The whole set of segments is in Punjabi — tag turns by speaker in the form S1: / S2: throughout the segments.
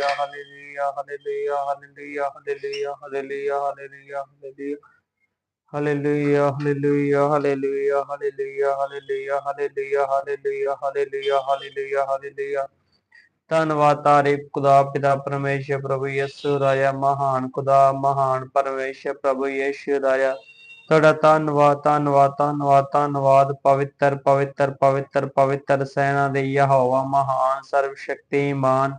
S1: Hallelujah hallelujah hallelujah hallelujah hallelujah hallelujah hallelujah hallelujah hallelujah hallelujah hallelujah hallelujah hallelujah hallelujah hallelujah hallelujah hallelujah ਧੰਨਵਾਦ ਤਾਰੀਫ ਖੁਦਾ ਪਿਤਾ ਪਰਮੇਸ਼ਰ ਪ੍ਰਭੂ ਯਿਸੂ ਰਾਜਾ ਮਹਾਨ ਖੁਦਾ ਮਹਾਨ ਪਰਮੇਸ਼ਰ ਪ੍ਰਭੂ ਯਿਸੂ ਰਾਜਾ ਤੁਹਾਡਾ ਧੰਨਵਾਦ ਧੰਨਵਾਦ ਧੰਨਵਾਦ ਧੰਨਵਾਦ ਪਵਿੱਤਰ ਪਵਿੱਤਰ ਪਵਿੱਤਰ ਪਵਿੱਤਰ ਸੈਨਾ ਦੇ ਯਹੋਵਾ ਮਹਾਨ ਸਰਵ ਸ਼ਕਤੀਮਾਨ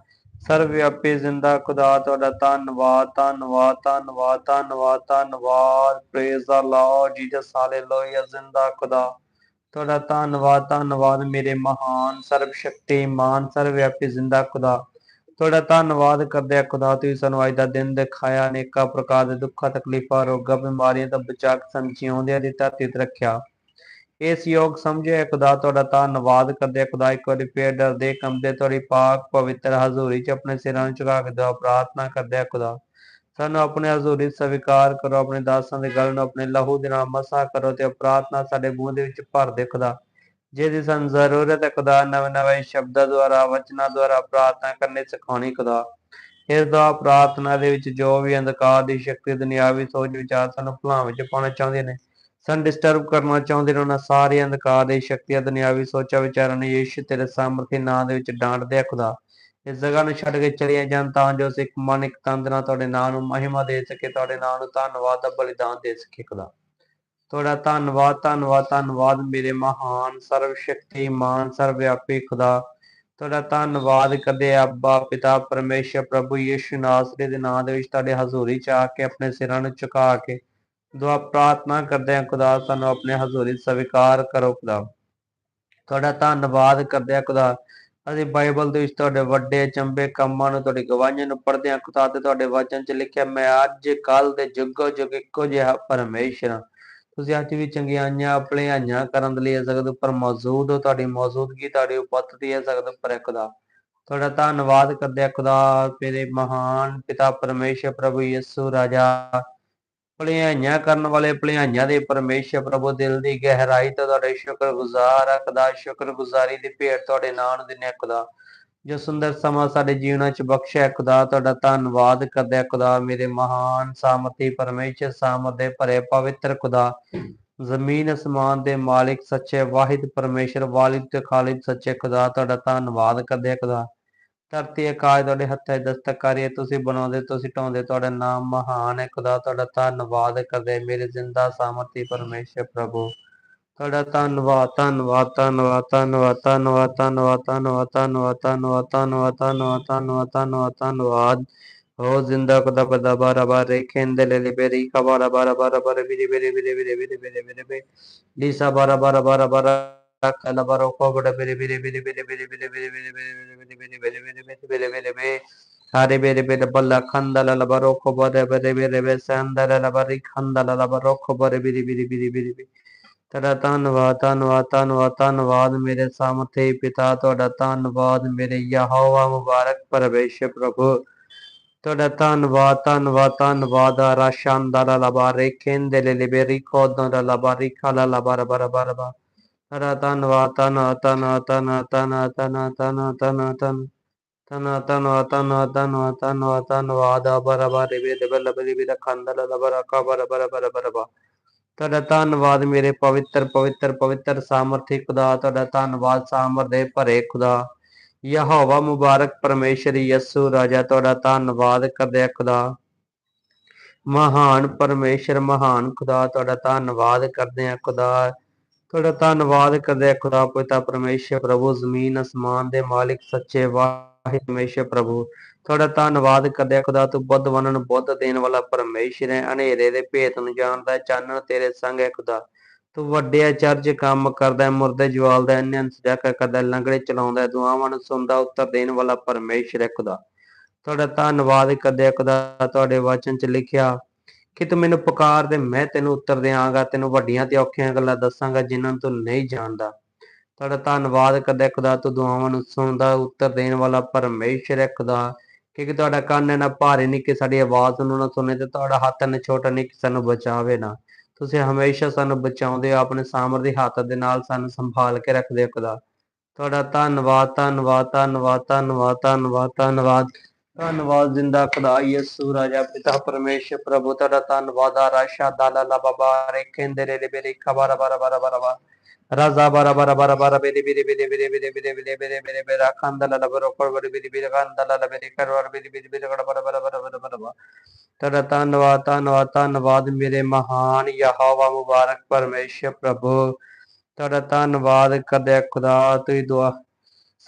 S1: ਸਰਵਵਿਆਪੀ ਜ਼ਿੰਦਾ, ਖੁਦਾ ਤੁਹਾਡਾ ਧੰਨਵਾਦ ਧੰਨਵਾਦ ਧੰਨਵਾਦ ਧੰਨਵਾਦ ਧੰਨਵਾਦ। Praise the lord Jesus hallelujah ਜ਼ਿੰਦਾ, ਖੁਦਾ। ਤੁਹਾਡਾ ਧੰਨਵਾਦ ਧੰਨਵਾਦ ਮੇਰੇ ਮਹਾਨ ਸਰਵ ਸ਼ਕਤੀਮਾਨ ਸਰਵਵਿਆਪੀ ਜ਼ਿੰਦਾ, ਖੁਦਾ। ਤੁਹਾਡਾ ਧੰਨਵਾਦ ਕਰਦੇ ਆ ਖੁਦਾ, ਤੁਸੀਂ ਸਾਨੂੰ ਅੱਜ ਦਾ ਦਿਨ ਦਿਖਾਇਆ, ਅਨੇਕਾਂ ਪ੍ਰਕਾਰ ਦੇ ਦੁੱਖਾਂ, ਤਕਲੀਫਾਂ, ਰੋਗਾਂ, ਬਿਮਾਰੀਆਂ ਤੋਂ ਬਚਾ ਕੇ ਸਾਨੂੰ ਜਿਉਂਦਿਆਂ ਦੀ ਧਰਤੀ ਤੇ ਰੱਖਿਆ। ਇਸ ਯੋਗ ਸਮਝੇ, ਖੁਦਾ ਤੁਹਾਡਾ ਧੰਨਵਾਦ ਕਰਦੇ ਖੁਦਾ ਇੱਕ ਵਾਰੀ ਫੇਰ ਡਰਦੇ, ਕੰਬਦੇ, ਤੁਹਾਡੀ ਪਾਕ ਪਵਿੱਤਰ ਹਜ਼ੂਰੀ 'ਚ ਆਪਣੇ ਸਿਰਾਂ ਨੂੰ ਝੁਕਾ ਕੇ ਦੁਆ ਪ੍ਰਾਰਥਨਾ ਕਰਦੇ ਖੁਦਾ। ਸਾਨੂੰ ਆਪਣੇ ਹਜ਼ੂਰੀ ਸਵੀਕਾਰ ਕਰੋ, ਆਪਣੇ ਦਾਸਾਂ ਦੇ ਗਲ ਨੂੰ ਆਪਣੇ ਲਹੂ ਦੇ ਨਾਲ ਮਸਾ ਕਰੋ ਤੇ ਪ੍ਰਾਰਥਨਾ ਸਾਡੇ ਮੂੰਹ ਦੇ ਵਿੱਚ ਭਰ ਦੇ ਖੁਦਾ। ਜਿਹਦੀ ਸਾਨੂੰ ਜ਼ਰੂਰਤ ਹੈ, ਖੁਦਾ ਨਵੇਂ ਨਵੇਂ ਸ਼ਬਦਾਂ ਦੁਆਰਾ, ਵਚਨਾਂ ਦੁਆਰਾ ਪ੍ਰਾਰਥਨਾ ਕਰਨੀ ਸਿਖਾਉਣੀ ਖੁਦਾ। ਇਸ ਦਾ ਪ੍ਰਾਰਥਨਾ ਦੇ ਵਿੱਚ ਜੋ ਵੀ ਅੰਧਕਾਰ ਦੀ ਸ਼ਕਤੀ, ਦੁਨਿਆਵੀ ਸੋਚ ਵਿਚਾਰ ਸਾਨੂੰ ਭੁਲਾਉਣ ਵਿੱਚ ਪਾਉਣਾ ਚਾਹੁੰਦੇ ਨੇ ਸਾਨੂੰ ਡਿਸਟਰਬ ਕਰਨਾ ਚਾਹੁੰਦੇ ਨੇ ਉਹਨਾਂ ਸਾਰੇ ਅੰਧਕਾਰ ਦੀ ਸ਼ਕਤੀਆਂ ਦੁਨਿਆਵੀ ਸੋਚਾਂ ਵਿਚਾਰਾਂ ਨੂੰ ਯੀਸ਼ੂ ਤੇਰੇ ਸਾਮਰਥੀ ਨਾਮ ਦੇ ਵਿੱਚ ਡਾਂਟਦੇ ਆ ਖੁਦਾ। ਇਸ ਜਗ੍ਹਾ ਨੂੰ ਛੱਡ ਕੇ ਚਲੀਆਂ ਜਾਣ ਤਾਂ ਜੋ ਸਿੱਖ ਮਨ, ਇੱਕ ਤੰਦ ਨਾਲ ਤੁਹਾਡੇ ਨਾਮ ਨੂੰ ਮਹਿਮਾ ਦੇ ਸਕੇ, ਤੁਹਾਡੇ ਨਾਮ ਨੂੰ ਧੰਨਵਾਦ ਦਾ ਬਲੀਦਾਨ ਦੇ ਸਕੇ, ਖੁਦਾ। ਤੁਹਾਡਾ ਧੰਨਵਾਦ ਧੰਨਵਾਦ ਧੰਨਵਾਦ ਮੇਰੇ ਮਹਾਨ ਸਰਵ ਸ਼ਕਤੀਮਾਨ ਸਰਵਵਿਆਪੀ ਖੁਦਾ। ਤੁਹਾਡਾ ਧੰਨਵਾਦ ਕਦੇ ਅੱਬਾ ਪਿਤਾ ਪਰਮੇਸ਼ਰ ਪ੍ਰਭੂ ਯਿਸੂ ਨਾਸਰੀ ਦੇ ਨਾਮ ਦੇ ਵਿੱਚ ਤੁਹਾਡੇ ਹਜ਼ੂਰੀ ਚ ਆ ਕੇ ਆਪਣੇ ਸਿਰਾਂ ਨੂੰ ਝੁਕਾ ਕੇ ਦੁਆ ਪ੍ਰਾਰਥਨਾ ਕਰਦੇ ਹਾਂ, ਖੁਦਾ ਸਾਨੂੰ ਆਪਣੇ ਹਜ਼ੂਰੀ ਸਵੀਕਾਰ ਕਰੋ ਖੁਦਾ। ਤੁਹਾਡਾ ਧੰਨਵਾਦ ਕਰਦੇ ਹਾਂ ਖੁਦਾ। ਅਸੀਂ ਬਾਈਬਲ ਦੇ ਵਿੱਚ ਤੁਹਾਡੇ ਵੱਡੇ ਚੰਬੇ ਕੰਮਾਂ ਨੂੰ, ਤੁਹਾਡੀ ਗਵਾਹੀਆਂ ਨੂੰ ਪੜ੍ਹਦੇ ਹਾਂ ਖੁਦਾ ਤੇ ਤੁਹਾਡੇ ਵਚਨ 'ਚ ਲਿਖਿਆ, ਮੈਂ ਅੱਜ ਕੱਲ ਦੇ ਜੁਗੋ ਜੁਗ ਇੱਕੋ ਜਿਹਾ ਪਰਮੇਸ਼ਰ ਹਾਂ। ਤੁਸੀਂ ਅੱਜ ਵੀ ਚੰਗਿਆਈਆਂ ਭਲਾਈਆਂ ਕਰਨ ਦੇ ਲਈ ਸਗਦ ਪਰ ਮੌਜੂਦ ਹੋ, ਤੁਹਾਡੀ ਮੌਜੂਦਗੀ, ਤੁਹਾਡੀ ਉਪਸਥਿਤੀ ਹੈ ਸਗਦ ਪਰ ਖੁਦਾ, ਤੁਹਾਡਾ ਧੰਨਵਾਦ ਕਰਦੇ ਆ ਖੁਦਾ, ਤੇਰੇ ਮਹਾਨ ਪਿਤਾ ਪਰਮੇਸ਼ਰ ਪ੍ਰਭੂ ਯਿਸੂ ਰਾਜਾ। ਭਲਾਈਆਂ ਕਰਨ ਵਾਲੇ ਭਲਾਈਆਂ ਦੇ ਪਰਮੇਸ਼ਰ ਪ੍ਰਭੂ ਦਿਲ ਦੀ ਗਹਿਰਾਈ ਤੋਂ ਤੁਹਾਡੇ ਸ਼ੁਕਰਗੁਜ਼ਾਰ ਆ, ਖੁਦਾ ਸ਼ੁਕਰਗੁਜ਼ਾਰੀ ਦੀ ਭੇਟ ਤੁਹਾਡੇ ਨਾਮ ਨੂੰ ਦਿੰਨੇ ਖੁਦਾ। ਜੋ ਸੁੰਦਰ ਸਮਾਂ ਸਾਡੇ ਜੀਵਨਾਂ 'ਚ ਬਖਸ਼ਿਆ ਖੁਦਾ, ਤੁਹਾਡਾ ਧੰਨਵਾਦ ਕਰਦੇ ਆ ਖੁਦਾ, ਮੇਰੇ ਮਹਾਨ ਸਾਮਤੀ ਪਰਮੇਸ਼ਰ ਸਾਮਤ ਦੇ ਭਰੇ ਪਵਿੱਤਰ, ਖੁਦਾ। ਜ਼ਮੀਨ ਅਸਮਾਨ ਦੇ ਮਾਲਿਕ, ਸੱਚੇ, ਵਾਹਿਦ ਪਰਮੇਸ਼ਰ, ਵਾਲਿਦ ਤੇ ਖਾਲਿਦ, ਸੱਚੇ, ਖੁਦਾ, ਤੁਹਾਡਾ ਧੰਨਵਾਦ ਕਰਦੇ ਆ ਖੁਦਾ। ਧਰਤੀ ਆਕਾਸ਼ ਤੁਹਾਡੇ ਹੱਥਾਂ 'ਚ ਦਸਤਕ ਤੁਸੀਂ ਬਣਾਉਂਦੇ ਤੁਸੀਂ ਢਾਉਂਦੇ ਤੁਹਾਡਾ ਨਾਮ ਮਹਾਨ ਹੈ ਖੁਦਾ ਤੁਹਾਡਾ ਧੰਨਵਾਦ ਕਰਦੇ ਮੇਰੇ ਜ਼ਿੰਦਾ ਸਾਮਰਥੀ ਪਰਮੇਸ਼ਰ ਪ੍ਰਭੂ ਤੁਹਾਡਾ ਧੰਨਵਾਦ ਧੰਨਵਾਦ ਧੰਨਵਾਦ ਧੰਨਵਾਦ ਧੰਨਵਾਦ ਧੰਨਵਾਦ ਧੰਨਵਾਦ ਧੰਨਵਾਦ ਧੰਨਵਾਦ ਧੰਨਵਾਦ ਧੰਨਵਾਦ ਧੰਨਵਾਦ ਧੰਨਵਾਦ ਧੰਨਵਾਦ ਹੋ ਜ਼ਿੰਦਾ ਖੁਦਾ ਪਦਾ ਬਾਰਾ ਬਾਰ ਖੇਂਦੇ ਲੈ ਲੈ ਬੇਰੀ ਖਬਾਰਾ ਬਾਰਾ ਬਾਰਾ ਬਾਰੇ ਬਿਰੇ ਬਿਰੇ ਬਿਰੇ ਬਿਰੇ ਬਿਰੇ ਬਿਰੇ ਬਿਰੇ ਲੀਸਾ ਬਾਰਾ ਬਾਰਾ ਬਾਰਾ ਬਾਰਾ Hare bere bere balla kandala la baroko bere bere bere bere sandala la bari kandala la baroko bere biri biri biri biri biri ਤੇਰਾ ਧੰਨਵਾਦ ਧੰਨਵਾਦ ਧੰਨਵਾਦ ਧੰਨਵਾਦ ਮੇਰੇ ਸਾਮਤੇ ਪਿਤਾ ਤੁਹਾਡਾ ਧੰਨਵਾਦ ਮੇਰੇ ਯਹੋਵਾ ਮੁਬਾਰਕ ਪਰਮੇਸ਼ਰ ਪ੍ਰਭੂ ਤੁਹਾਡਾ ਧੰਨਵਾਦ ਧੰਨਵਾਦ ਧੰਨਵਾਦ ਰਾਸ਼ਾਂਦਾਰਾ ਲਬਾਰੇ ਕੇਂਦੇ ਲੈ ਬੇਰੀ ਕੋਦੋਂ ਲਬਾਰੀ ਖਾਲਾ ਲਬਰ ਬਰ ਬਰ ਬਰ ਤਰਾ ਧੰਨਵਾਦ ਤਨ ਤਨ ਤਨ ਤਨ ਤਨ ਤਨ ਤਨ ਤਨ ਤਨ ਤਨ ਤਨ ਤਨ ਤਨ ਧੰਨਵਾਦ ਬਰ ਬਰ ਵੇ ਬਲ ਬਲੀ ਵੀ ਖੰਦਲ ਲਬਰ ਕਾ ਬਰ ਬਰ ਬਰ ਬਰ ਬਰ ਤੁਹਾਡਾ ਧੰਨਵਾਦ ਮੇਰੇ ਪਵਿੱਤਰ ਪਵਿੱਤਰ ਪਵਿੱਤਰ ਸਾਮਰਥੀ ਖੁਦਾ ਤੁਹਾਡਾ ਧੰਨਵਾਦ ਸਾਮਰ ਦੇ ਭਰੇ ਖੁਦਾ ਯਹੋਵਾ ਮੁਬਾਰਕ ਪਰਮੇਸ਼ਰ ਯਸੂ ਰਾਜਾ ਤੁਹਾਡਾ ਧੰਨਵਾਦ ਕਰਦੇ ਖੁਦਾ ਮਹਾਨ ਪਰਮੇਸ਼ਰ ਮਹਾਨ ਖੁਦਾ ਤੁਹਾਡਾ ਧੰਨਵਾਦ ਕਰਦੇ ਆ ਖੁਦਾ ਤੁਹਾਡਾ ਧੰਨਵਾਦ ਕਰਦੇ ਆ ਖੁਦਾ ਪਿਤਾ ਪਰਮੇਸ਼ਰ ਪ੍ਰਭੂ, ਜ਼ਮੀਨ, ਅਸਮਾਨ ਦੇ ਮਾਲਿਕ, ਸੱਚੇ ਵਾਹਿਦ ਪਰਮੇਸ਼ਰ ਪ੍ਰਭੂ। ਤੁਹਾਡਾ ਧੰਨਵਾਦ ਕਰਦੇ ਆ ਖੁਦਾ ਤੂੰ ਬੁੱਧ ਵੰਨ ਬੁੱਧ ਦੇਣ ਵਾਲਾ ਪਰਮੇਸ਼ਰ ਹੈ, ਹਨੇਰੇ ਦੇ ਭੇਤ ਨੂੰ ਜਾਣਦਾ, ਚਾਨਣ ਤੇਰੇ ਸੰਗ ਹੈ ਖੁਦਾ। ਤੂੰ ਵੱਡੇ ਚਰਜ ਕੰਮ ਕਰਦਾ ਮੁਰਦੇ ਜਵਾਲਦਾ ਇੰਨਨ ਸਜਾ ਕਰਦਾ ਲੰਗੜੇ ਚਲਾਉਂਦਾ ਦੁਆਵਾਂ ਨੂੰ ਸੁਣਦਾ, ਉੱਤਰ ਦੇਣ ਵਾਲਾ ਪਰਮੇਸ਼ਰ ਹੈ ਖੁਦਾ। ਤੁਹਾਡਾ ਧੰਨਵਾਦ ਕਰਦੇ ਆ ਖੁਦਾ, ਤੁਹਾਡੇ ਵਚਨ 'ਚ ਲਿਖਿਆ ਕਿ ਤੂੰ ਮੈਨੂੰ ਪੁਕਾਰ ਦੇ, ਮੈਂ ਤੈਨੂੰ ਉੱਤਰ ਦੇਵਾਂਗਾ ਤੈਨੂੰ ਵੱਡੀਆਂ ਤੇ ਔਖੀਆਂ ਗੱਲਾਂ ਦੱਸਾਂਗਾ ਜਿਨ੍ਹਾਂ ਤੂੰ ਨਹੀਂ ਜਾਣਦਾ। ਤੁਹਾਡਾ ਧੰਨਵਾਦ ਕਰਦਾ, ਖੁਦਾ ਤੂੰ ਦੁਆਵਾਂ ਨੂੰ ਸੁਣਦਾ, ਉੱਤਰ ਦੇਣ ਵਾਲਾ ਪਰਮੇਸ਼ਰ ਹੈ ਖੁਦਾ। ਕਿ ਤੁਹਾਡਾ ਕੰਨ ਨਾ ਭਾਰੇ ਨਹੀਂ ਕਿ ਸਾਡੀ ਆਵਾਜ਼ ਨੂੰ ਨਾ ਸੁਣੇ ਤੇ ਤੁਹਾਡਾ ਹੱਥ ਨਾ ਛੋਟਾ ਨਹੀਂ ਕਿ ਸਾਨੂੰ ਬਚਾਵੇ ਨਾ। ਤੁਸੀਂ ਹਮੇਸ਼ਾ ਸਾਨੂੰ ਬਚਾਉਂਦੇ ਹੋ, ਆਪਣੇ ਸਾਮਰ ਦੇ ਹੱਥ ਦੇ ਨਾਲ ਸਾਨੂੰ ਸੰਭਾਲ ਕੇ ਰੱਖਦੇ ਹੋ ਖੁਦਾ। ਤੁਹਾਡਾ ਧੰਨਵਾਦ ਧੰਨਵਾਦ ਧੰਨਵਾਦ ਧੰਨਵਾਦ ਧੰਨਵਾਦ ਧੰਨਵਾਦ। ਧੰਨਵਾਦ ਜ਼ਿੰਦਾ ਖੁਦਾ ਯਿਸੂ ਪਿਤਾ ਪਰਮੇਸ਼ਰ ਪ੍ਰਭੂ ਤੁਹਾਡਾ ਧੰਨਵਾਦ ਆ ਰਾਸ਼ਾ ਦਾਲਾ ਲਾ ਬਾਬਾ ਰੇ ਕਹਿੰਦੇ ਰੇ ਬੇਰੇ ਖਬਰ ਬਰ ਬਰ ਬਰ ਬਰ ਰਾਜ਼ਾ ਬਰ ਬਰ ਬਰ ਬਰ ਬੇਰੇ ਬੇਰੇ ਬੇਰੇ ਬੇਰੇ ਬੇਰੇ ਬੇਰੇ ਬੇਰੇ ਬੇਰੇ ਬੇਰੇ ਬੇਰਾ ਖੰਦਲਾ ਲਾ ਬਰ ਕੋਲ ਬੇਰੇ ਬੇਰੇ ਬੇਰੇ ਖੰਦਲਾ ਲਾ ਬੇਰੇ ਕਰਵਰ ਬੇਰੇ ਬੇਰੇ ਬੇਰੇ ਕੜ ਬਰ ਬਰ ਬਰ ਬਰ ਬਰ ਤੁਹਾਡਾ ਧੰਨਵਾਦ ਧੰਨਵਾਦ ਧੰਨਵਾਦ ਮੇਰੇ ਮਹਾਨ ਯਹੋਵਾ ਮੁਬਾਰਕ ਪਰਮੇਸ਼ਰ ਪ੍ਰਭੂ ਤੁਹਾਡਾ ਧੰਨਵਾਦ ਕਰਦੇ ਖੁਦਾ ਤੁਸੀਂ ਦੁਆ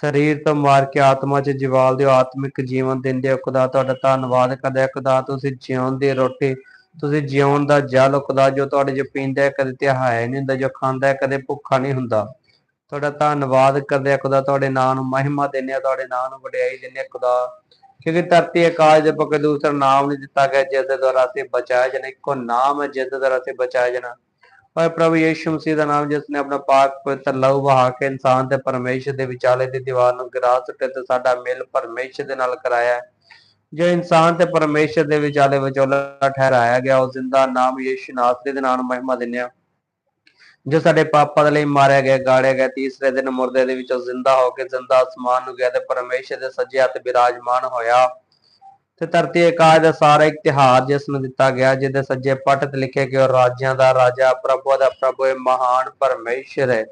S1: ਸਰੀਰ ਤੋਂ ਮਾਰ ਕੇ ਆਤਮਾ 'ਚ ਜਵਾਲ ਦਿਓ ਆਤਮਿਕ ਜੀਵਨ ਦਿੰਦੇ ਹੋ ਖੁਦਾ ਤੁਹਾਡਾ ਧੰਨਵਾਦ ਕਰਦੇ ਹਾਂ। ਖੁਦਾ ਤੁਸੀਂ ਜਿਉਣ ਦੀ ਰੋਟੀ ਤੁਸੀਂ ਜਿਉਣ ਦਾ ਜਲ ਖੁਦਾ ਜੋ ਤੁਹਾਡੇ ਜੋ ਪੀਂਦਾ ਹੈ, ਕਦੇ ਤਿਹਾਇਆ ਨਹੀਂ ਹੁੰਦਾ ਜੋ ਖਾਂਦਾ ਹੈ, ਕਦੇ ਭੁੱਖਾ ਨਹੀਂ ਹੁੰਦਾ। ਤੁਹਾਡਾ ਧੰਨਵਾਦ ਕਰਦੇ ਹਾਂ। ਖੁਦਾ ਤੁਹਾਡੇ ਨਾਮ ਨੂੰ ਮਹਿਮਾ ਦਿੰਦੇ ਹਾਂ ਤੁਹਾਡੇ ਨਾਮ ਨੂੰ ਵਡਿਆਈ ਦਿੰਦੇ ਹਾਂ ਖੁਦਾ ਕਿਉਂਕਿ ਧਰਤੀ ਆਕਾਸ਼ ਦੇ ਪੱਕੇ ਦੂਸਰਾ ਨਾਮ ਨਹੀਂ ਦਿੱਤਾ ਗਿਆ ਜਿਸ ਦੇ ਦੁਆਰਾ ਅਸੀਂ ਬਚਾਇਆ ਜਾਣਾ ਇੱਕੋ ਨਾਮ ਹੈ ਜਿਸ ਦੇ ਦੁਆਰਾ ਅਸੀਂ ਬਚਾਇਆ ਜਾਣਾ। ਪਰ ਪ੍ਰਭੂ ਯੀਸ਼ੂ ਮਸੀਹ ਦਾ ਨਾਮ ਜਿਸ ਨੇ ਆਪਣਾ ਪਾਕ ਪਵਿੱਤਰ ਲਹੂ ਵਹਾ ਕੇ ਇਨਸਾਨ ਤੇ ਪਰਮੇਸ਼ਰ ਦੇ ਵਿਚਾਲੇ ਦੀ ਦੀਵਾਰ ਨੂੰ ਗਿਰਾ ਸੁੱਟੇ ਤੇ ਸਾਡਾ ਮਿਲ ਪਰਮੇਸ਼ਰ ਦੇ ਨਾਲ ਕਰਾਇਆ ਜੋ ਇਨਸਾਨ ਤੇ ਪਰਮੇਸ਼ਰ ਦੇ ਵਿਚਾਲੇ ਵਿਚੋਲਾ ਠਹਿਰਾਇਆ ਗਿਆ ਉਸ ਜ਼ਿੰਦਾ ਨਾਮ ਯੀਸ਼ੂ ਨਾਸਰੀ ਦੇ ਨਾਮ ਮਹਿਮਾ ਦਿੰਦੇ ਹਾਂ ਜੋ ਸਾਡੇ ਪਾਪਾਂ ਦੇ ਲਈ ਮਾਰਿਆ ਗਿਆ ਗਾੜਿਆ ਗਿਆ, ਤੀਸਰੇ ਦਿਨ ਮੁਰਦੇ ਦੇ ਵਿੱਚੋਂ ਜ਼ਿੰਦਾ ਹੋ ਕੇ ਜ਼ਿੰਦਾ ਅਸਮਾਨ ਨੂੰ ਗਿਆ ਤੇ ਪਰਮੇਸ਼ਰ ਦੇ ਸੱਜੇ ਹੱਥ ਬਿਰਾਜਮਾਨ ਹੋਇਆ। ਤੇ ਧਰਤੀ ਆਕਾਸ਼ ਦਾ ਸਾਰਾ ਇਤਿਹਾਸ ਜਿਸ ਨੂੰ ਦਿੱਤਾ ਗਿਆ, ਜਿਹਦੇ ਸੱਜੇ ਪੱਟ ਤੇ ਲਿਖਿਆ ਕਿ ਰਾਜਿਆਂ ਦਾ ਰਾਜਾ ਪ੍ਰਭੂ ਦਾ ਪ੍ਰਭੂ, ਇਹ ਮਹਾਨ ਪਰਮੇਸ਼ਰ ਹੈ।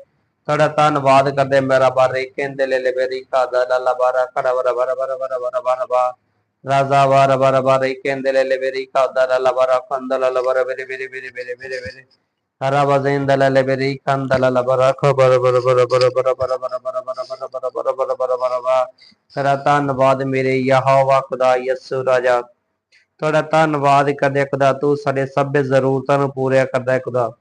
S1: ਤੁਹਾਡਾ ਧੰਨਵਾਦ ਕਰਦੇ ਮੇਰਾ ਬਾਰੇ, ਕਹਿੰਦੇ ਲੈ ਲੈ ਬੇਰੀ ਕਾਦਾ ਲਾਲਾ ਬਾਰਾ ਖੜਾ ਬਰਾ ਬਰਾ ਬਰਾ ਬਰਾ ਬਰਾ ਬਰਾ ਬਰਾ ਰਾਜ਼ਾ ਬਾਰਾ, ਬਰਾ ਬਰਾ ਕਹਿੰਦੇ ਲੈ ਲੈ ਬੇਰੀ ਕਾਦਾ ਲਾਲਾ ਬਾਰਾ ਖੰਦ ਲਾਲਾ ਬਰਾ ਬੇਰੇ ਬੇਰੇ ਬੇਰੇ ਬੇਰੇ ਬੇਰੇ ਬੇਰੇ ਹਰਾ ਵਜ਼ਿੰਦ ਲਾ ਲੈ ਬੇਰੀ ਖੰਦ ਲਾਲਾ ਬਰਾ ਖਬਰ ਬਰਾ ਬਰਾ ਬਰਾ ਬਰਾ ਬਰਾ ਬਰਾ ਬਰਾ ਬਰਾ ਬਰਾ ਬਰਾ ਬਰਾ ਬਰਾ ਬਰਾ ਬਰਾ ਤੇਰਾ ਧੰਨਵਾਦ ਮੇਰੇ ਯਹੋਵਾ ਖੁਦਾ ਯਿਸੂ ਰਾਜਾ। ਤੁਹਾਡਾ ਧੰਨਵਾਦ ਕਰਦੇ ਖੁਦਾ, ਤੂੰ ਸਾਡੇ ਸਭ ਜ਼ਰੂਰਤਾਂ ਨੂੰ ਪੂਰੀਆਂ ਕਰਦਾ ਹੈ ਖੁਦਾ।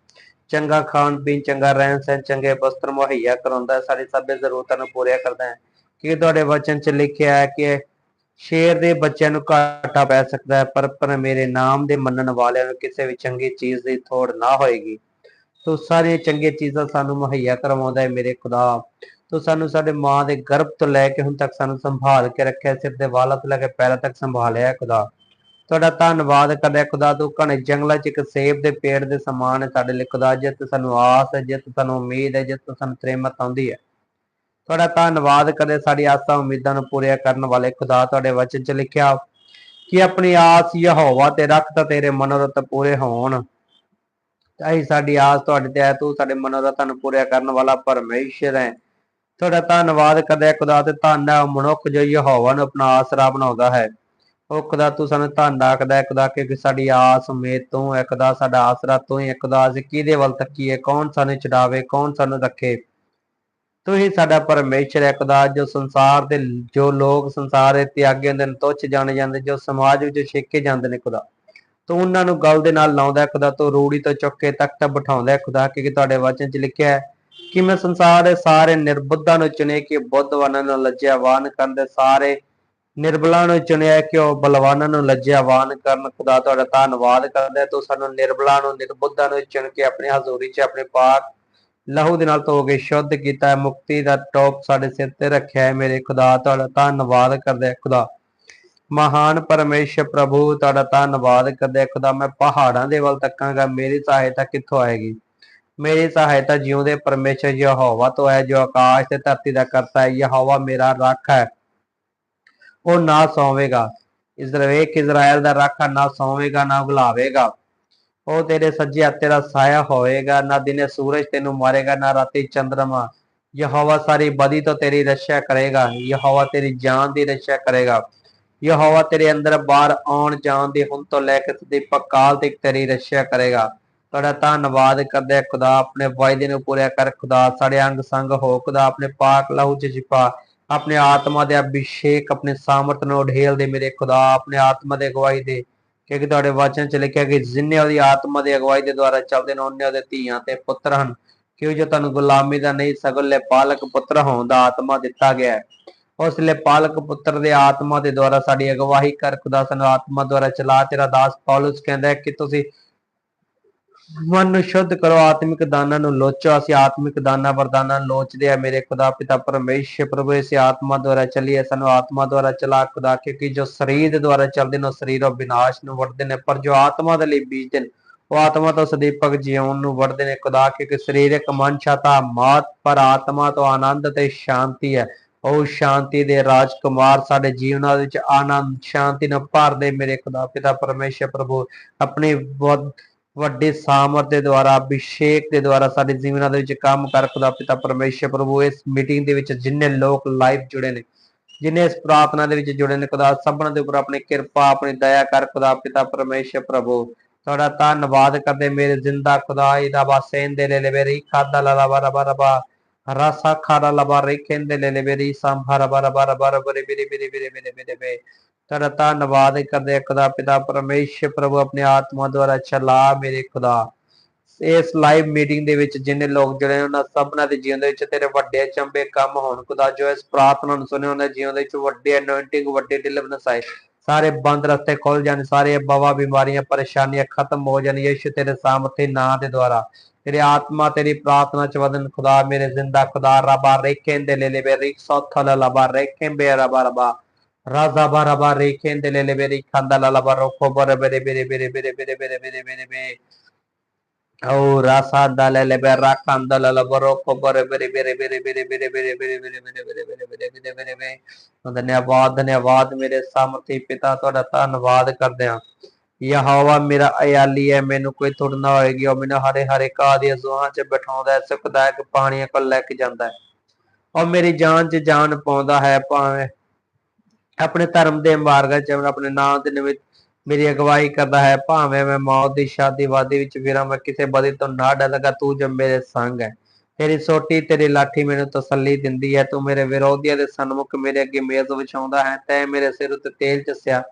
S1: ਚੰਗਾ ਖਾਣ ਪੀਣ, ਚੰਗਾ ਰਹਿਣ ਸਹਿਣ, ਚੰਗੇ ਵਸਤਰ ਮੁਹੱਈਆ ਕਰਾਉਂਦਾ ਹੈ ਸਾਡੀ ਸਭ ਜ਼ਰੂਰਤਾਂ ਨੂੰ ਪੂਰੀਆਂ ਕਰਦਾ ਹੈ। ਕਿ ਤੁਹਾਡੇ ਵਚਨ 'ਚ ਲਿਖਿਆ ਹੈ ਕਿ ਸ਼ੇਰ ਦੇ ਬੱਚਿਆਂ ਨੂੰ ਘਾਟਾ ਪੈ ਸਕਦਾ ਹੈ, ਪਰ ਪਰ ਮੇਰੇ ਨਾਮ ਦੇ ਮੰਨਣ ਵਾਲਿਆਂ ਨੂੰ ਕਿਸੇ ਵੀ ਚੰਗੀ ਚੀਜ਼ ਦੀ ਥੋੜ ਨਾ ਹੋਏਗੀ। ਤੂੰ ਸਾਰੀਆਂ ਚੰਗੀਆਂ ਚੀਜ਼ਾਂ ਸਾਨੂੰ ਮੁਹੱਈਆ ਕਰਵਾਉਂਦਾ ਹੈ ਮੇਰੇ ਖੁਦਾ। ਤੂੰ ਸਾਨੂੰ ਸਾਡੇ ਮਾਂ ਦੇ ਗਰਭ ਤੋਂ ਲੈ ਕੇ ਹੁਣ ਤੱਕ ਸਾਨੂੰ ਸੰਭਾਲ ਕੇ ਰੱਖਿਆ, ਸਿਰ ਦੇ ਵਾਲਾਂ ਤੋਂ ਲੈ ਕੇ ਪੈਰਾਂ ਤੱਕ ਸੰਭਾਲਿਆ ਹੈ ਖੁਦਾ। ਤੁਹਾਡਾ ਧੰਨਵਾਦ ਕਰਦਾ ਖੁਦਾ, ਤੂੰ ਘਣੇ ਜੰਗਲਾਂ 'ਚ ਇੱਕ ਸੇਬ ਦੇ ਪੇੜ ਦੇ ਸਮਾਨ ਹੈ ਸਾਡੇ ਲਈ ਖੁਦਾ ਜਿੱਤ ਸਾਨੂੰ ਆਸ ਹੈ ਜਿੱਤ ਸਾਨੂੰ ਉਮੀਦ ਹੈ ਜਿੱਤ ਸਾਨੂੰ ਤ੍ਰੇਮਤ ਆਉਂਦੀ ਹੈ। ਤੁਹਾਡਾ ਧੰਨਵਾਦ ਕਰਦੇ ਸਾਡੀ ਆਸਾਂ ਉਮੀਦਾਂ ਨੂੰ ਪੂਰੀਆਂ ਕਰਨ ਵਾਲੇ ਖੁਦਾ, ਤੁਹਾਡੇ ਵਚਨ 'ਚ ਲਿਖਿਆ ਕਿ ਆਪਣੀ ਆਸ ਯਹੋਵਾ ਤੇ ਰੱਖ ਤਾਂ ਤੇਰੇ ਮਨੋਰਥ ਪੂਰੇ ਹੋਣ। ਚਾਹੀ ਸਾਡੀ ਆਸ ਤੁਹਾਡੇ ਤੇ ਹੈ, ਤੂੰ ਸਾਡੇ ਦਾ ਨੂੰ ਪੂਰੀਆਂ ਕਰਨ ਵਾਲਾ ਪਰਮੇਸ਼ਰ ਹੈ। ਤੁਹਾਡਾ ਧੰਨਵਾਦ ਕਰਦੇ ਹਾਂ, ਖੁਦਾ ਤੇ ਧੰਨ ਹੈ ਮਨੁੱਖ ਜੋ ਯਹੋਵਾ ਨੂੰ ਆਪਣਾ ਆਸਰਾ ਬਣਾਉਂਦਾ ਹੈ। ਉਹ ਖੁਦਾ ਤੂੰ ਸਾਨੂੰ ਧੰਨ ਆਖਦਾ ਹੈ, ਖੁਦਾ ਕਿ ਸਾਡੀ ਆਸ ਉਮੀਦ ਤੂੰ ਹੈ, ਖੁਦਾ ਸਾਡਾ ਆਸਰਾ ਤੂੰ ਹੀ ਹੈ, ਖੁਦਾ ਅਸੀਂ ਕਿਹਦੇ ਵੱਲ ਤੱਕੀਏ ਕੌਣ ਸਾਨੂੰ ਛਡਾਵੇ, ਕੌਣ ਸਾਨੂੰ ਰੱਖੇ। ਤੂੰ ਹੀ ਸਾਡਾ ਪਰਮੇਸ਼ਰ ਹੈ, ਖੁਦਾ ਜੋ ਸੰਸਾਰ ਦੇ, ਜੋ ਲੋਕ ਸੰਸਾਰ ਦੇ ਤਿਆਗੇ ਹੁੰਦੇ ਨੇ ਤੁੱਛ ਜਾਣੇ ਜਾਂਦੇ, ਜੋ ਸਮਾਜ ਵਿੱਚ ਛੇਕੇ ਜਾਂਦੇ ਨੇ, ਖੁਦਾ। ਤੂੰ ਉਹਨਾਂ ਨੂੰ ਗਲ ਦੇ ਨਾਲ ਲਾਉਂਦਾ ਖੁਦਾ ਤੂੰ, ਰੂੜੀ ਤੋਂ ਚੁੱਕ ਕੇ ਤਖਤ ਬਿਠਾਉਂਦਾ ਖੁਦਾ ਕਿ ਤੁਹਾਡੇ ਵਚਨ 'ਚ ਲਿਖਿਆ ਹੈ ਕਿ ਮੈਂ ਸੰਸਾਰ ਦੇ ਸਾਰੇ ਨਿਰਬੁੱਧਾਂ ਨੂੰ ਚੁਣੇ ਕਿ ਬੁੱਧਵਾਨਾਂ ਨੂੰ ਲੱਜਿਆਵਾਨ ਕਰਨ ਦੇ ਸਾਰੇ ਨਿਰਬਲਾਂ ਨੂੰ ਚੁਣਿਆ ਕਿ ਉਹ ਬਲਵਾਨਾਂ ਨੂੰ ਲੱਜਿਆਵਾਨ ਕਰਨ, ਖੁਦਾ ਤੁਹਾਡਾ ਧੰਨਵਾਦ ਕਰਦਾ ਤੂੰ ਸਾਨੂੰ ਨਿਰਬਲਾਂ ਨੂੰ, ਨਿਰਬੁੱਧਾਂ ਨੂੰ ਚੁਣ ਕੇ ਆਪਣੇ ਹਜ਼ੂਰੀ 'ਚ, ਆਪਣੇ ਪਾਕ ਲਹੂ ਦੇ ਨਾਲ ਧੋ ਕੇ ਸ਼ੁੱਧ ਕੀਤਾ ਹੈ, ਮੁਕਤੀ ਦਾ ਟੋਪ ਸਾਡੇ ਸਿਰ ਤੇ ਰੱਖਿਆ ਹੈ ਮੇਰੇ ਖੁਦਾ, ਤੁਹਾਡਾ ਧੰਨਵਾਦ ਕਰਦਾ ਖੁਦਾ। ਮਹਾਨ ਪਰਮੇਸ਼ਰ ਪ੍ਰਭੂ, ਤੁਹਾਡਾ ਧੰਨਵਾਦ ਕਰਦੇ ਖੁਦਾ, ਮੈਂ ਪਹਾੜਾਂ ਦੇ ਵੱਲ ਤੱਕਾਂਗਾ। ਮੇਰੀ ਸਹਾਇਤਾ ਕਿੱਥੋਂ ਆਏਗੀ? ਮੇਰੀ ਸਹਾਇਤਾ ਜਿਉਂਦੇ ਪਰਮੇਸ਼ਰ ਯਹੋਵਾ ਤੋਂ ਹੈ, ਜੋ ਆਕਾਸ਼ ਤੇ ਧਰਤੀ ਦਾ ਕਰਤਾ ਹੈ। ਯਹੋਵਾ ਮੇਰਾ ਰੱਖ ਹੈ, ਉਹ ਨਾ ਸੌਵੇਗਾ। ਇਸਰਾਏਲ ਇਜ਼ਰਾਈਲ ਦਾ ਰਾਖਾ ਨਾ ਸੌਵੇਗਾ, ਨਾ ਭੁਲਾਵੇਗਾ ਉਹ ਤੇਰੇ ਸੱਜੇ ਹੱਥ ਤੇਰਾ ਸਾਇਆ ਹੋਵੇਗਾ, ਨਾ ਦਿਨੇ ਸੂਰਜ ਤੈਨੂੰ ਮਾਰੇਗਾ, ਨਾ ਰਾਤੀ ਚੰਦਰਮਾ। ਯਹੋਵਾ ਸਾਰੀ ਬਦੀ ਤੋਂ ਤੇਰੀ ਰੱਖਿਆ ਕਰੇਗਾ। ਯਹੋਵਾ ਤੇਰੀ ਜਾਨ ਦੀ ਰੱਖਿਆ ਕਰੇਗਾ। ਯਹੋਵਾ ਤੇਰੇ ਅੰਦਰ ਬਾਹਰ ਆਉਣ ਜਾਣ ਦੀ ਹੁਣ ਤੋਂ ਲੈ ਕੇ ਸਦੀ ਪਕਾਲ ਤੱਕ ਤੇਰੀ ਰੱਖਿਆ ਕਰੇਗਾ। ਤੁਹਾਡਾ ਧੰਨਵਾਦ ਕਰਦੇ ਖੁਦਾ ਆਪਣੇ ਵਾਅਦੇ ਨੂੰ ਪੂਰਾ ਕਰ। ਖੁਦਾ ਸਾਡੇ ਅੰਗ ਸੰਗ ਹੋ, ਖੁਦਾ ਆਪਣੇ ਪਾਕ ਲਹੂ ਚ ਛਿਪਾ। ਆਪਣੇ ਆਤਮਾ ਦੇ ਅਭਿਸ਼ੇਕ, ਆਪਣੇ ਸਾਮਰਥ ਨੂੰ ਢੇਲ ਦੇ ਮੇਰੇ ਖੁਦਾ, ਆਪਣੇ ਆਤਮਾ ਦੇ ਅਗਵਾਈ ਦੇ। ਕਿਉਂਕਿ ਤੁਹਾਡੇ ਵਚਨ ਚ ਲਿਖਿਆ ਕਿ ਜਿੰਨੇ ਉਹਦੀ ਆਤਮਾ ਦੀ ਅਗਵਾਈ ਦੇ ਦੁਆਰਾ ਚੱਲਦੇ ਨੇ, ਉਹਨੇ ਉਹਦੇ ਧੀਆਂ ਤੇ ਪੁੱਤਰ ਹਨ। ਕਿਉਂ ਜੋ ਤੁਹਾਨੂੰ ਗੁਲਾਮੀ ਦਾ ਨਹੀਂ, ਸਗੋਂ ਲੈ ਪਾਲਕ ਪੁੱਤਰ ਹੋਣ ਦਾ ਆਤਮਾ ਦਿੱਤਾ ਗਿਆ ਹੈ। ਉਸ ਲਈ ਪਾਲਕ ਪੁੱਤਰ ਦੇ ਆਤਮਾ ਦੇ ਦੁਆਰਾ ਸਾਡੀ ਅਗਵਾਈ ਕਰ, ਖੁਦਾ ਸਾਨੂੰ ਆਤਮਾ ਦੁਆਰਾ ਚਲਾ, ਤੇਰਾ ਦਾਸ ਪੌਲਸ ਕਹਿੰਦਾ ਹੈ ਕਿ ਤੁਸੀਂ ਮਨ ਨੂੰ ਸ਼ੁੱਧ ਕਰੋ, ਆਤਮਿਕ ਦਾਨਾਂ ਨੂੰ ਲੋਚੋ। ਅਸੀਂ ਆਤਮਿਕ ਦਾਨਾਂ, ਵਰਦਾਨਾਂ ਨੂੰ ਲੋਚਦੇ ਆ ਮੇਰੇ ਖੁਦਾ ਪਿਤਾ ਪਰਮੇਸ਼ਰ ਪ੍ਰਭੂ, ਇਸ ਆਤਮਾ ਦੁਆਰਾ ਚੱਲੀਏ। ਸਾਨੂੰ ਆਤਮਾ ਦੁਆਰਾ ਚਲਾ, ਖੁਦਾ, ਕਿਉਂਕਿ ਜੋ ਸਰੀਰ ਦੇ ਦੁਆਰਾ ਚੱਲਦੇ ਨੇ, ਉਹ ਸਰੀਰ ਉਹ ਵਿਨਾਸ਼ ਨੂੰ ਵੜਦੇ ਨੇ, ਪਰ ਜੋ ਆਤਮਾ ਦੇ ਲਈ ਬੀਜਦੇ ਨੇ, ਉਹ ਆਤਮਾ ਤੋਂ ਸਦੀਪਕ ਜੀਵਨ ਨੂੰ ਵੜਦੇ ਨੇ, ਖੁਦਾ, ਕਿਉਂਕਿ ਸਰੀਰਕ ਮਨ ਛਾਤਾ ਮਾਤ, ਪਰ ਆਤਮਾ ਤੋਂ ਆਨੰਦ ਤੇ ਸ਼ਾਂਤੀ ਹੈ। ਉਹ ਸ਼ਾਂਤੀ ਦੇ ਰਾਜਕੁਮਾਰ ਸਾਡੇ ਜੀਵਨਾਂ ਵਿੱਚ ਆਨੰਦ, ਸ਼ਾਂਤੀ ਨਾਲ ਭਰ ਦੇ ਮੇਰੇ ਖੁਦਾ ਪਿਤਾ ਪਰਮੇਸ਼ਰ ਪ੍ਰਭੂ। ਆਪਣੀ ਬਹੁਤ ਵੱਡੇ ਸਾਮਰਥ ਦੇ ਦੁਆਰਾ, ਅਭਿਸ਼ੇਕ ਦੇ ਦੁਆਰਾ ਸਾਡੇ ਜੀਵਨਾਂ ਦੇ ਵਿੱਚ ਕੰਮ ਕਰ ਖੁਦਾ ਪਿਤਾ ਪਰਮੇਸ਼ਰ ਪ੍ਰਭੂ, ਇਸ ਮੀਟਿੰਗ ਦੇ ਵਿੱਚ ਜਿੰਨੇ ਲੋਕ ਲਾਈਵ ਜੁੜੇ ਨੇ, ਜਿਨੇ ਇਸ ਪ੍ਰਾਰਥਨਾ ਦੇ ਵਿੱਚ ਜੁੜੇ ਨੇ, ਖੁਦਾ ਸਭਨਾਂ ਦੇ ਉੱਪਰ ਆਪਣੀ ਕਿਰਪਾ, ਆਪਣੀ ਦਇਆ ਕਰ ਖੁਦਾ ਪਿਤਾ ਪਰਮੇਸ਼ਰ ਪ੍ਰਭੂ। ਤੁਹਾਡਾ ਧੰਨਵਾਦ ਕਰਦੇ ਮੇਰੇ ਜ਼ਿੰਦਾ ਖੁਦਾ, ਇਹਦਾ ਬਾਸੇਨ ਦੇ ਲੈ ਲੈ ਮੇਰੀ ਖਾਦਾ ਲਾ ਲਾ ਬਾਰਾ ਬਾਰਾ ਬਾ ਰਸਾ ਖਾਰਾ ਲਾ ਬਾ ਰੇਖੇਂ ਦੇ ਲੈ ਲੈ ਮੇਰੀ ਸੰਭਾਰਾ ਬਰੇ ਬਰੇ ਬਰੇ ਬਰੇ ਬਰੇ ਬਰੇ ਬਰੇ ਤੁਹਾਡਾ ਧੰਨਵਾਦ ਕਰਦੇ ਖੁਦਾ ਪਿਤਾ ਪਰਮੇਸ਼ਰ ਪ੍ਰਭੂ ਆਪਣੇ ਆਤਮਾ ਦੁਆਰਾ ਚਲਾ ਮੇਰੇ ਖੁਦਾ ਇਸ ਲਾਈਵ ਮੀਟਿੰਗ ਦੇ ਵਿੱਚ ਜਿੰਨੇ ਲੋਕ ਜੁੜੇ ਉਹਨਾਂ ਸਭਨਾਂ ਦੇ ਜੀਵਨ ਦੇ ਵਿੱਚ ਤੇਰੇ ਵੱਡੇ ਚੰਬੇ ਕੰਮ ਹੋਣ ਖੁਦਾ ਜੋ ਇਸ ਪ੍ਰਾਰਥਨਾ ਨੂੰ ਸੁਣੇ ਉਹਨਾਂ ਦੇ ਜੀਵਨ ਦੇ ਵਿੱਚ ਵੱਡੇ ਅਨੋਇੰਟਿੰਗ ਵੱਡੇ ਡਿਲੀਵਰੈਂਸ ਆਏ ਸਾਰੇ ਬੰਦ ਰਸਤੇ ਖੁੱਲ ਜਾਣ ਸਾਰੇ ਬਵਾ ਬਿਮਾਰੀਆਂ ਪਰੇਸ਼ਾਨੀਆਂ ਖਤਮ ਹੋ ਜਾਣ ਯਿਸੂ ਤੇਰੇ ਸਾਮਰਥੀ ਨਾਂ ਦੇ ਦੁਆਰਾ ਤੇਰੀ ਆਤਮਾ ਤੇਰੀ ਪ੍ਰਾਰਥਨਾ ਚ ਵਧਨ ਖੁਦਾ ਮੇਰੇ ਜ਼ਿੰਦਾ ਖੁਦਾ ਰਬਾ ਰੇਖੇਂ ਦੇ ਲੈ ਲੈ ਬੇ ਰਿਕ ਸੋਥਲ ਲਬਾ ਰੇਖੇਂ ਬੇ ਰਬਾ ਰਬਾ ਰਾਜ਼ਾ ਬਾ ਰਬਾ ਰੇਖੇਂ ਦੇ ਲੈ ਲੈ ਬੇ ਰਿਕ ਖੰਦਾ ਲਬਾ ਰੋਖੋ ਬਰੇ ਬਰੇ ਬਰੇ ਬਰੇ ਬਰੇ ਬਰੇ ਬਰੇ ਬਰੇ ਬਰੇ ਬਰੇ Oh, rasa berra kandala boro kobore bere bere bere bere bere bere bere bere bere bere bere bere bere bere bere ਧੰਨਵਾਦ ਧੰਨਵਾਦ ਮੇਰੇ ਸਾਮਰਥੀ ਪਿਤਾ ਤੁਹਾਡਾ ਧੰਨਵਾਦ ਕਰਦੇ ਹਾਂ ਯਹੋਵਾ ਮੇਰਾ ਅਯਾਲੀ ਹੈ ਮੈਨੂੰ ਕੋਈ ਤੁਰਨਾ ਹੋਏਗੀ ਉਹ ਮੈਨੂੰ ਹਰੇ ਹਰੇ ਘਾਹ ਦੀਆਂ ਜ਼ੋਹਾਂ 'ਚ ਬਿਠਾਉਂਦਾ ਹੈ ਸੁਖਦਾਇਕ ਪਾਣੀਆਂ ਕੋਲ ਲੈ ਕੇ ਜਾਂਦਾ ਹੈ ਉਹ ਮੇਰੀ ਜਾਨ 'ਚ ਜਾਨ ਪਾਉਂਦਾ ਹੈ ਭਾਵੇਂ ਆਪਣੇ ਧਰਮ ਦੇ ਮਾਰਗ 'ਚ ਆਪਣੇ ਨਾਮ ਦੇ ਨਿਮਿਤ ਮੇਰੀ ਅਗਵਾਈ ਕਰਦਾ ਹੈ, ਭਾਵੇਂ ਮੈਂ ਮੌਤ ਦੀ ਸ਼ਾਦੀ ਵਾਦੀ ਵਿੱਚ ਫਿਰਾਂ, ਮੈਂ ਕਿਸੇ ਬਦੀ ਤੋਂ ਨਾ ਡਰਾਂਗਾ ਤੂੰ ਜੋ ਮੇਰੇ ਸੰਗ ਹੈ। ਤੇਰੀ ਸੋਟੀ, ਤੇਰੀ ਲਾਠੀ ਮੈਨੂੰ ਤਸੱਲੀ ਦਿੰਦੀ ਹੈ, ਤੂੰ ਮੇਰੇ ਵਿਰੋਧੀਆਂ ਦੇ ਸਨਮੁਖ ਮੇਰੇ ਅੱਗੇ ਮੇਜ਼ ਵਿਛਾਉਂਦਾ ਹੈ, ਤੈ ਮੇਰੇ ਸਿਰ ਉੱਤੇ ਤੇਲ ਚਸਿਆ।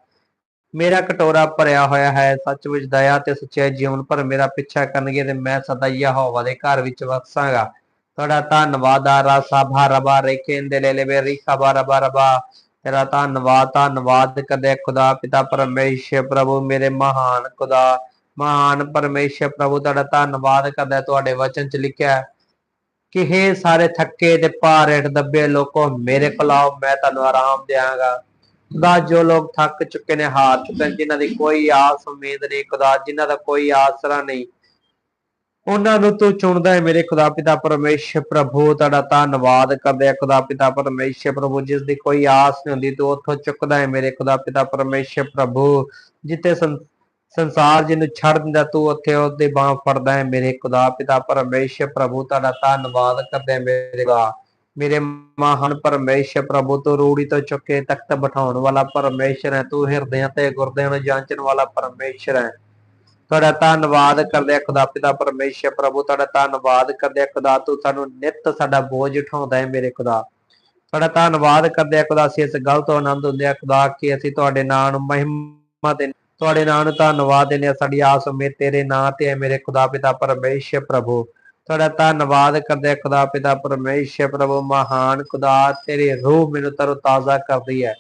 S1: ਮੇਰਾ ਕਟੋਰਾ ਭਰਿਆ ਹੋਇਆ ਹੈ, ਸੱਚ ਵਿੱਚ ਦਇਆ ਤੇ ਸੱਚੇ ਜੀਵਨ, ਪਰ ਮੇਰਾ ਪਿੱਛਾ ਕਰਨਗੇ ਤੇ ਮੈਂ ਸਦਾ ਯਹੋਵਾ ਦੇ ਘਰ ਵਿੱਚ ਵਸਾਂਗਾ। ਤੁਹਾਡਾ ਧੰਨਵਾਦ ਆ, ਰਾਸਾ ਭਾਰਬਾ ਰੇਖੇਂ ਦੇ ਲੈ ਲੈ ਬੇ ਰੀਖਾ ਬਾਰਬਾ ਰਬਾ। ਤੇਰਾ ਧੰਨਵਾਦ ਧੰਨਵਾਦ ਕਰਦੇ ਖੁਦਾ ਪਿਤਾ ਪਰਮੇਸ਼ਰ ਪ੍ਰਭੂ ਮੇਰੇ ਮਹਾਨ ਖੁਦਾ, ਮਹਾਨ ਪਰਮੇਸ਼ਰ ਪ੍ਰਭੂ, ਤੁਹਾਡਾ ਧੰਨਵਾਦ ਕਰਦਾ ਤੁਹਾਡੇ ਵਚਨ ਚ ਲਿਖਿਆ ਹੈ ਕਿ हे ਸਾਰੇ ਥੱਕੇ ਤੇ ਭਾਰੇ ਦੱਬੇ ਲੋਕੋ, ਮੇਰੇ ਕੋਲ ਆਓ, ਮੈਂ ਤੁਹਾਨੂੰ ਆਰਾਮ ਦਿਆਂਗਾ। ਖੁਦਾ, ਜੋ ਲੋਕ ਥੱਕ ਚੁੱਕੇ ਨੇ, ਹਾਰ ਚੁੱਕੇ ਨੇ, ਜਿਨ੍ਹਾਂ ਦੀ ਕੋਈ ਆਸ ਉਮੀਦ ਨਹੀਂ, ਖੁਦਾ, ਜਿਨ੍ਹਾਂ ਦਾ ਕੋਈ ਆਸਰਾ ਨਹੀਂ ਉਹਨਾਂ ਨੂੰ ਤੂੰ ਚੁਣਦਾ ਹੈ ਮੇਰੇ ਖੁਦਾ ਪਿਤਾ ਪਰਮੇਸ਼ਰ ਪ੍ਰਭੂ, ਤੁਹਾਡਾ ਧੰਨਵਾਦ ਕਰਦੇ ਆ ਖੁਦਾ ਪਿਤਾ ਪਰਮੇਸ਼ਰ ਪ੍ਰਭੂ, ਜਿਸ ਦੀ ਕੋਈ ਆਸ ਨਹੀਂ ਹੁੰਦੀ, ਤੂੰ ਉੱਥੋਂ ਚੁੱਕਦਾ ਹੈ ਮੇਰੇ ਖੁਦਾ ਪਿਤਾ ਪਰਮੇਸ਼ਰ ਪ੍ਰਭੂ ਜਿੱਤੇ ਸੰਸਾਰ ਜਿਹਨੂੰ ਛੱਡ ਦਿੰਦਾ, ਤੂੰ ਉੱਥੇ ਉਹਦੇ ਬਾਹ ਫੜਦਾ ਹੈ ਮੇਰੇ ਖੁਦਾ ਪਿਤਾ ਪਰਮੇਸ਼ਰ ਪ੍ਰਭੂ, ਤੁਹਾਡਾ ਧੰਨਵਾਦ ਕਰਦੇ ਹਾਂ ਮੇਰੇ ਖੁਦਾ। ਮੇਰੇ ਮਹਾਨ ਪਰਮੇਸ਼ਰ ਪ੍ਰਭੂ, ਤੂੰ ਰੂੜੀ ਤੋਂ ਚੁੱਕੇ ਤਖਤ ਬਿਠਾਉਣ ਵਾਲਾ ਪਰਮੇਸ਼ਰ ਹੈ ਤੂੰ ਹਿਰਦਿਆਂ ਤੇ ਗੁਰਦਿਆਂ ਨੂੰ ਜਾਂਚਣ ਵਾਲਾ ਪਰਮੇਸ਼ਰ ਹੈ ਤੁਹਾਡਾ ਧੰਨਵਾਦ ਕਰਦੇ ਆ ਖੁਦਾ ਪਿਤਾ ਪਰਮੇਸ਼ਰ ਪ੍ਰਭੂ, ਤੁਹਾਡਾ ਧੰਨਵਾਦ ਕਰਦੇ ਆ ਖੁਦਾ, ਤੂੰ ਸਾਨੂੰ ਨਿਤ ਸਾਡਾ ਬੋਝ ਉਠਾਉਂਦਾ ਹੈ ਮੇਰੇ ਖੁਦਾ। ਤੁਹਾਡਾ ਧੰਨਵਾਦ ਕਰਦੇ ਆ ਖੁਦਾ, ਅਸੀਂ ਇਸ ਗੱਲ ਤੋਂ ਆਨੰਦ ਹੁੰਦੇ ਆ ਖੁਦਾ ਕਿ ਅਸੀਂ ਤੁਹਾਡੇ ਨਾਮ ਨੂੰ ਮਹਿਮਾ ਦੇ ਤੁਹਾਡੇ ਨਾਮ ਨੂੰ ਧੰਨਵਾਦ ਦਿੰਦੇ ਆ ਸਾਡੀ ਆਸ ਉਮੀਦ ਤੇਰੇ ਨਾਂ ਤੇ ਹੈ ਮੇਰੇ ਖੁਦਾ ਪਿਤਾ ਪਰਮੇਸ਼ਰ ਪ੍ਰਭੂ। ਤੁਹਾਡਾ ਧੰਨਵਾਦ ਕਰਦੇ ਆ ਖੁਦਾ ਪਿਤਾ ਪਰਮੇਸ਼ਰ ਪ੍ਰਭੂ, ਮਹਾਨ ਖੁਦਾ ਤੇਰੀ ਰੂਹ ਮੈਨੂੰ ਤਰੋ ਤਾਜ਼ਾ ਕਰਦੀ ਹੈ।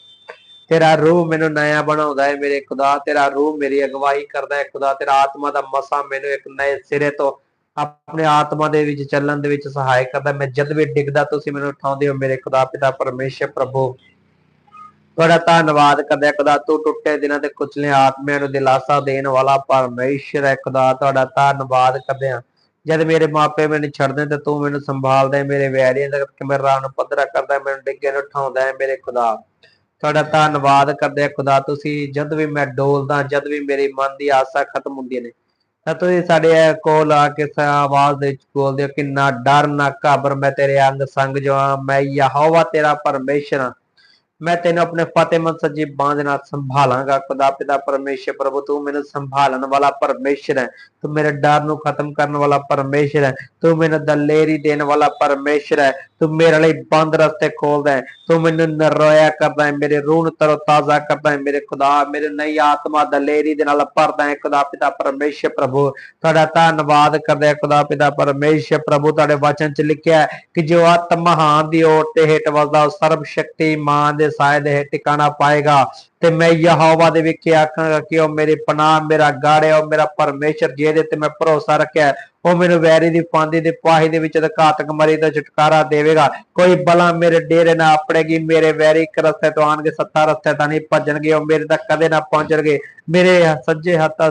S1: ਤੇਰਾ ਰੂਹ ਮੈਨੂੰ ਨਇਆ ਬਣਾਉਂਦਾ ਹੈ ਮੇਰੇ ਖੁਦਾ, ਤੇਰਾ ਰੂਹ ਮੇਰੀ ਅਗਵਾਈ ਕਰਦਾ ਹੈ ਖੁਦਾ, ਤੇਰਾ ਆਤਮਾ ਦਾ ਮਸਾ ਮੈਨੂੰ ਇੱਕ ਨਏ ਸਿਰੇ ਤੋਂ ਆਪਣੇ ਆਤਮਾ ਦੇ ਵਿੱਚ ਚੱਲਣ ਦੇ ਵਿੱਚ ਸਹਾਇਕ ਕਰਦਾ ਮੈਂ ਜਦ ਵੀ ਡਿੱਗਦਾ, ਤੁਸੀਂ ਮੈਨੂੰ ਉਠਾਉਂਦੇ ਹੋ ਮੇਰੇ ਖੁਦਾ ਪਿਤਾ ਪਰਮੇਸ਼ਰ ਪ੍ਰਭੂ। ਤੁਹਾਡਾ ਧੰਨਵਾਦ ਕਰਦੇ ਖੁਦਾ, ਤੂੰ ਟੁੱਟੇ ਦਿਨਾਂ ਤੇ ਕੁਚਲੇ ਆਤਮਿਆਂ ਨੂੰ ਦਿਲਾਸਾ ਦੇਣ ਵਾਲਾ ਪਰਮੇਸ਼ਰ ਹੈ ਖੁਦਾ, ਤੁਹਾਡਾ ਧੰਨਵਾਦ ਕਰਦੇ ਹਾਂ। ਜਦ ਮੇਰੇ ਮਾਪੇ ਮੈਨੂੰ ਛੱਡਦੇ ਤੇ ਤੂੰ ਮੈਨੂੰ ਸੰਭਾਲਦਾ ਹੈ, ਮੇਰੇ ਵੈਰੀਆਂ ਦਾ ਮੇਰਾ ਰਾਹ ਨੂੰ ਪੱਧਰਾ ਕਰਦਾ ਮੈਨੂੰ ਡਿੱਗੇ ਨੂੰ ਉਠਾਉਂਦਾ ਹੈ ਮੇਰੇ ਖੁਦਾ। ਤੁਹਾਡਾ ਧੰਨਵਾਦ ਕਰਦੇ ਆ ਖੁਦਾ, ਤੁਸੀਂ ਜਦ ਵੀ ਮੈਂ ਡੋਲਦਾ, ਜਦ ਵੀ ਮੇਰੀ ਮਨ ਦੀ ਆਸਾ ਖਤਮ ਹੁੰਦੀ ਨੇ, ਤਾਂ ਤੁਸੀਂ ਸਾਡੇ ਕੋਲ ਆ ਕੇ ਆਵਾਜ਼ ਦੇ ਵਿੱਚ ਬੋਲਦੇ ਹੋ ਕਿ ਨਾ ਡਰ, ਨਾ ਘਾਬਰ, ਮੈਂ ਤੇਰੇ ਅੰਗ ਸੰਗ ਜੋ ਹਾਂ ਮੈਂ ਯਹੋਵਾ ਤੇਰਾ ਪਰਮੇਸ਼ਰ ਹਾਂ। ਮੈਂ ਤੈਨੂੰ ਆਪਣੇ ਫਤਿਹਮੰਦ ਸੱਜੀ ਬਾਂਹ ਦੇ ਨਾਲ ਸੰਭਾਲਾਂਗਾ, ਖੁਦਾ ਪਿਤਾ ਪਰਮੇਸ਼ਰ, ਪ੍ਰਭੂ ਤੂੰ ਮੈਨੂੰ ਸੰਭਾਲਣ ਵਾਲਾ ਪਰਮੇਸ਼ਰ ਹੈ, ਤੂੰ ਮੇਰੇ ਡਰ ਨੂੰ ਖਤਮ ਕਰਨ ਵਾਲਾ ਪਰਮੇਸ਼ਰ ਹੈ, ਤੂੰ ਮੈਨੂੰ ਦਲੇਰੀ ਦੇਣ ਵਾਲਾ ਪਰਮੇਸ਼ਰ ਹੈ ਤੂੰ ਮੇਰੇ ਲਈ ਬੰਦ ਰਸਤੇ ਖੋਲਦਾ ਹੈ। ਤੂੰ ਮੈਨੂੰ ਨਰੋਇਆ ਕਰਦਾ ਹੈ, ਮੇਰੇ ਰੂਹ ਨੂੰ ਤਰੋ ਤਾਜ਼ਾ ਕਰਦਾ ਹੈ, ਮੇਰੇ ਖੁਦਾ, ਮੇਰੇ ਨਈ ਆਤਮਾ ਦਲੇਰੀ ਦੇ ਨਾਲ ਭਰਦਾ ਹੈ, ਖੁਦਾ ਪਿਤਾ ਪਰਮੇਸ਼ਰ ਪ੍ਰਭੂ। ਤੁਹਾਡਾ ਧੰਨਵਾਦ ਕਰਦੇ ਹਾਂ, ਖੁਦਾ ਪਿਤਾ ਪਰਮੇਸ਼ਰ ਪ੍ਰਭੂ, ਤੁਹਾਡੇ ਵਚਨ ਚ ਲਿਖਿਆ ਕਿ ਜੋ ਆਤ ਮਹਾਨ ਦੀ ਓਟ ਤੇ ਹੇਠ ਵਸਦਾ ਸਰਬ ਸ਼ਕਤੀਮਾਨ ਦੇ ਸਾਏ ਦੇ ਹੇਠ ਟਿਕਾਣਾ ਪਾਏਗਾ। ਤੇ ਮੈਂ ਯਹੋਵਾ ਦੇ ਵਿੱਚ ਆਖਾਂਗਾ ਕਿ ਉਹ ਮੇਰੀ ਪਨਾਹ, ਮੇਰਾ ਗਾੜਿਆ ਹੈ, ਉਹ ਮੇਰਾ ਪਰਮੇਸ਼ਰ ਜਿਹਦੇ ਤੇ ਮੈਂ ਭਰੋਸਾ ਰੱਖਿਆ ਉਹ ਮੈਨੂੰ ਵੈਰੀ ਦੀ ਫਾਂਦੀ ਦੇ ਪਾਹੀ ਦੇ ਵਿੱਚ ਘਾਤਕ ਮਰੀ ਦਾ ਛੁਟਕਾਰਾ ਦੇਵੇਗਾ। ਕੋਈ ਬਲਾ ਮੇਰੇ ਡੇਰੇ ਨਾ ਆਪੜੇਗੀ, ਮੇਰੇ ਵੈਰੀ ਇੱਕ ਰਸਤੇ ਤੋਂ ਆਣਗੇ ਸੱਤਾ ਰਸਤੇ ਤਾਂ ਨਹੀਂ ਭੱਜਣਗੇ, ਉਹ ਮੇਰੇ ਤੱਕ ਕਦੇ ਨਾ ਪਹੁੰਚਣਗੇ। ਮੇਰੇ ਸੱਜੇ ਹੱਥ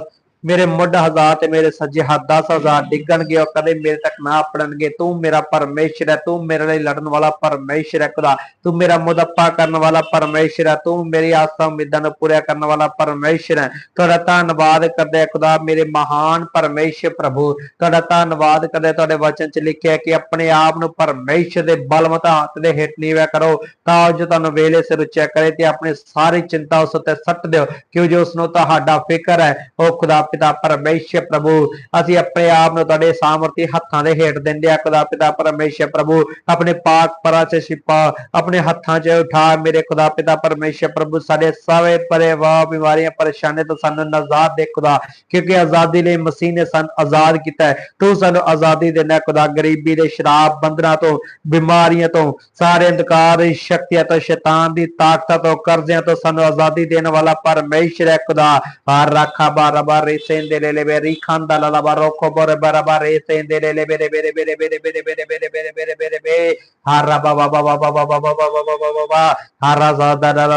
S1: ਮੇਰੇ ਮੁੱਢ ਹਜ਼ਾਰ ਤੇ ਮੇਰੇ ਸੱਜੇ ਹੱਥ 10000 ਡਿੱਗਣਗੇ ਉਹ ਕਦੇ ਮੇਰੇ ਤੱਕ ਨਾ ਆਪੜਨਗੇ ਤੂੰ ਮੇਰਾ ਪਰਮੇਸ਼ਰ ਹੈ, ਤੂੰ ਮੇਰੇ ਲਈ ਲੜਨ ਵਾਲਾ ਪਰਮੇਸ਼ਰ ਹੈ, ਖੁਦਾ। ਤੂੰ ਮੇਰਾ ਮੁਦੱਪਾ ਕਰਨ ਵਾਲਾ ਪਰਮੇਸ਼ਰ ਹੈ, ਤੂੰ ਮੇਰੀ ਆਸਾਂ ਉਮੀਦਾਂ ਨੂੰ ਪੂਰਾ ਕਰਨ ਵਾਲਾ ਪਰਮੇਸ਼ਰ ਹੈ। ਤੁਹਾਡਾ ਧੰਨਵਾਦ ਕਰਦੇ ਖੁਦਾ, ਮੇਰੇ ਮਹਾਨ ਪਰਮੇਸ਼ਰ ਪ੍ਰਭੂ। ਤੁਹਾਡਾ ਧੰਨਵਾਦ ਕਰਦੇ ਤੁਹਾਡੇ ਵਚਨ ਚ ਲਿਖਿਆ ਕਿ ਆਪਣੇ ਆਪ ਨੂੰ ਪਰਮੇਸ਼ਰ ਦੇ ਬਲਵੰਤ ਹੱਥ ਦੇ ਹੇਠ ਨੀਵਾ ਕਰੋ, ਤਾਂ ਜੋ ਤੁਹਾਨੂੰ ਵੇਲੇ ਸਿਰ ਉੱਚਾ ਕਰੇ ਤੇ ਆਪਣੀ ਸਾਰੀ ਚਿੰਤਾ ਉਸ ਉੱਤੇ ਸੱਟ ਦਿਓ ਕਿਉਂ ਜੋ ਉਸ ਨੂੰ ਤੁਹਾਡਾ ਫਿਕਰ ਹੈ, ਉਹ ਖੁਦਾ ਪਿਤਾ ਪਰਮੇਸ਼ਰ ਪ੍ਰਭੂ, ਅਸੀਂ ਆਪਣੇ ਆਪ ਨੂੰ ਤੁਹਾਡੇ ਸਾਮਰਥੀ ਹੱਥਾਂ ਦੇ ਹੇਠ ਦਿੰਦੇ ਆ ਖੁਦਾ ਪਿਤਾ ਪਰਮੇਸ਼ਰ ਪ੍ਰਭੂ, ਆਪਣੇ ਪਾਕ ਪਰਾਂ ਚ ਛਿਪਾ, ਆਪਣੇ ਹੱਥਾਂ 'ਚ ਉਠਾ। ਮੇਰੇ ਖੁਦਾ ਪਿਤਾ ਪਰਮੇਸ਼ਰ ਪ੍ਰਭੂ, ਸਾਡੇ ਸਾਰੇ ਪਰਿਵਾਰ ਬਿਮਾਰੀਆਂ ਪਰੇਸ਼ਾਨੀ ਤੋਂ ਸਾਨੂੰ ਨਜ਼ਾਦ ਦੇ ਖੁਦਾ। ਕਿਉਂਕਿ ਆਜ਼ਾਦੀ ਲਈ ਮਸੀਹ ਨੇ ਸਾਨੂੰ ਆਜ਼ਾਦ ਕੀਤਾ ਤੂੰ ਸਾਨੂੰ ਆਜ਼ਾਦੀ ਦੇਣਾ ਖੁਦਾ। ਗਰੀਬੀ ਦੇ ਸ਼ਰਾਬ ਬੰਧਨਾਂ ਤੋਂ, ਬਿਮਾਰੀਆਂ ਤੋਂ, ਸਾਰੇ ਅੰਧਕਾਰ ਦੀ ਸ਼ਕਤੀਆਂ ਤੋਂ, ਸ਼ੈਤਾਨ ਦੀ ਤਾਕਤਾਂ ਤੋਂ, ਕਰਜ਼ਿਆਂ ਤੋਂ ਸਾਨੂੰ ਆਜ਼ਾਦੀ ਦੇਣ ਵਾਲਾ ਪਰਮੇਸ਼ਰ ਹੈ ਖੁਦਾ। ਹਰ ਰਾਖਾ ਬਾਰਾ ਬਾਰ ਸੇਂਦੇ ਲੈ ਲੈ ਬੇਰੀ ਖਾਂਦਾ ਲਾ ਲਾ ਬਾਰੋ ਖੋ ਬਰ ਬਰ ਬਾਰੇ ਸੇਂਦੇ ਲੈ ਲੈ ਬੇਰੇ ਬੇਰੇ ਬੇਰੇ ਬੇਰੇ ਬੇਰੇ ਬੇਰੇ ਬੇਰੇ ਬੇਰੇ ਬੇਰੇ ਬੇਰੇ ਬੇ ਹਰ ਬਾ ਬਾ ਬਾ ਬਾ ਬਾ ਬਾ ਬਾ ਬਾ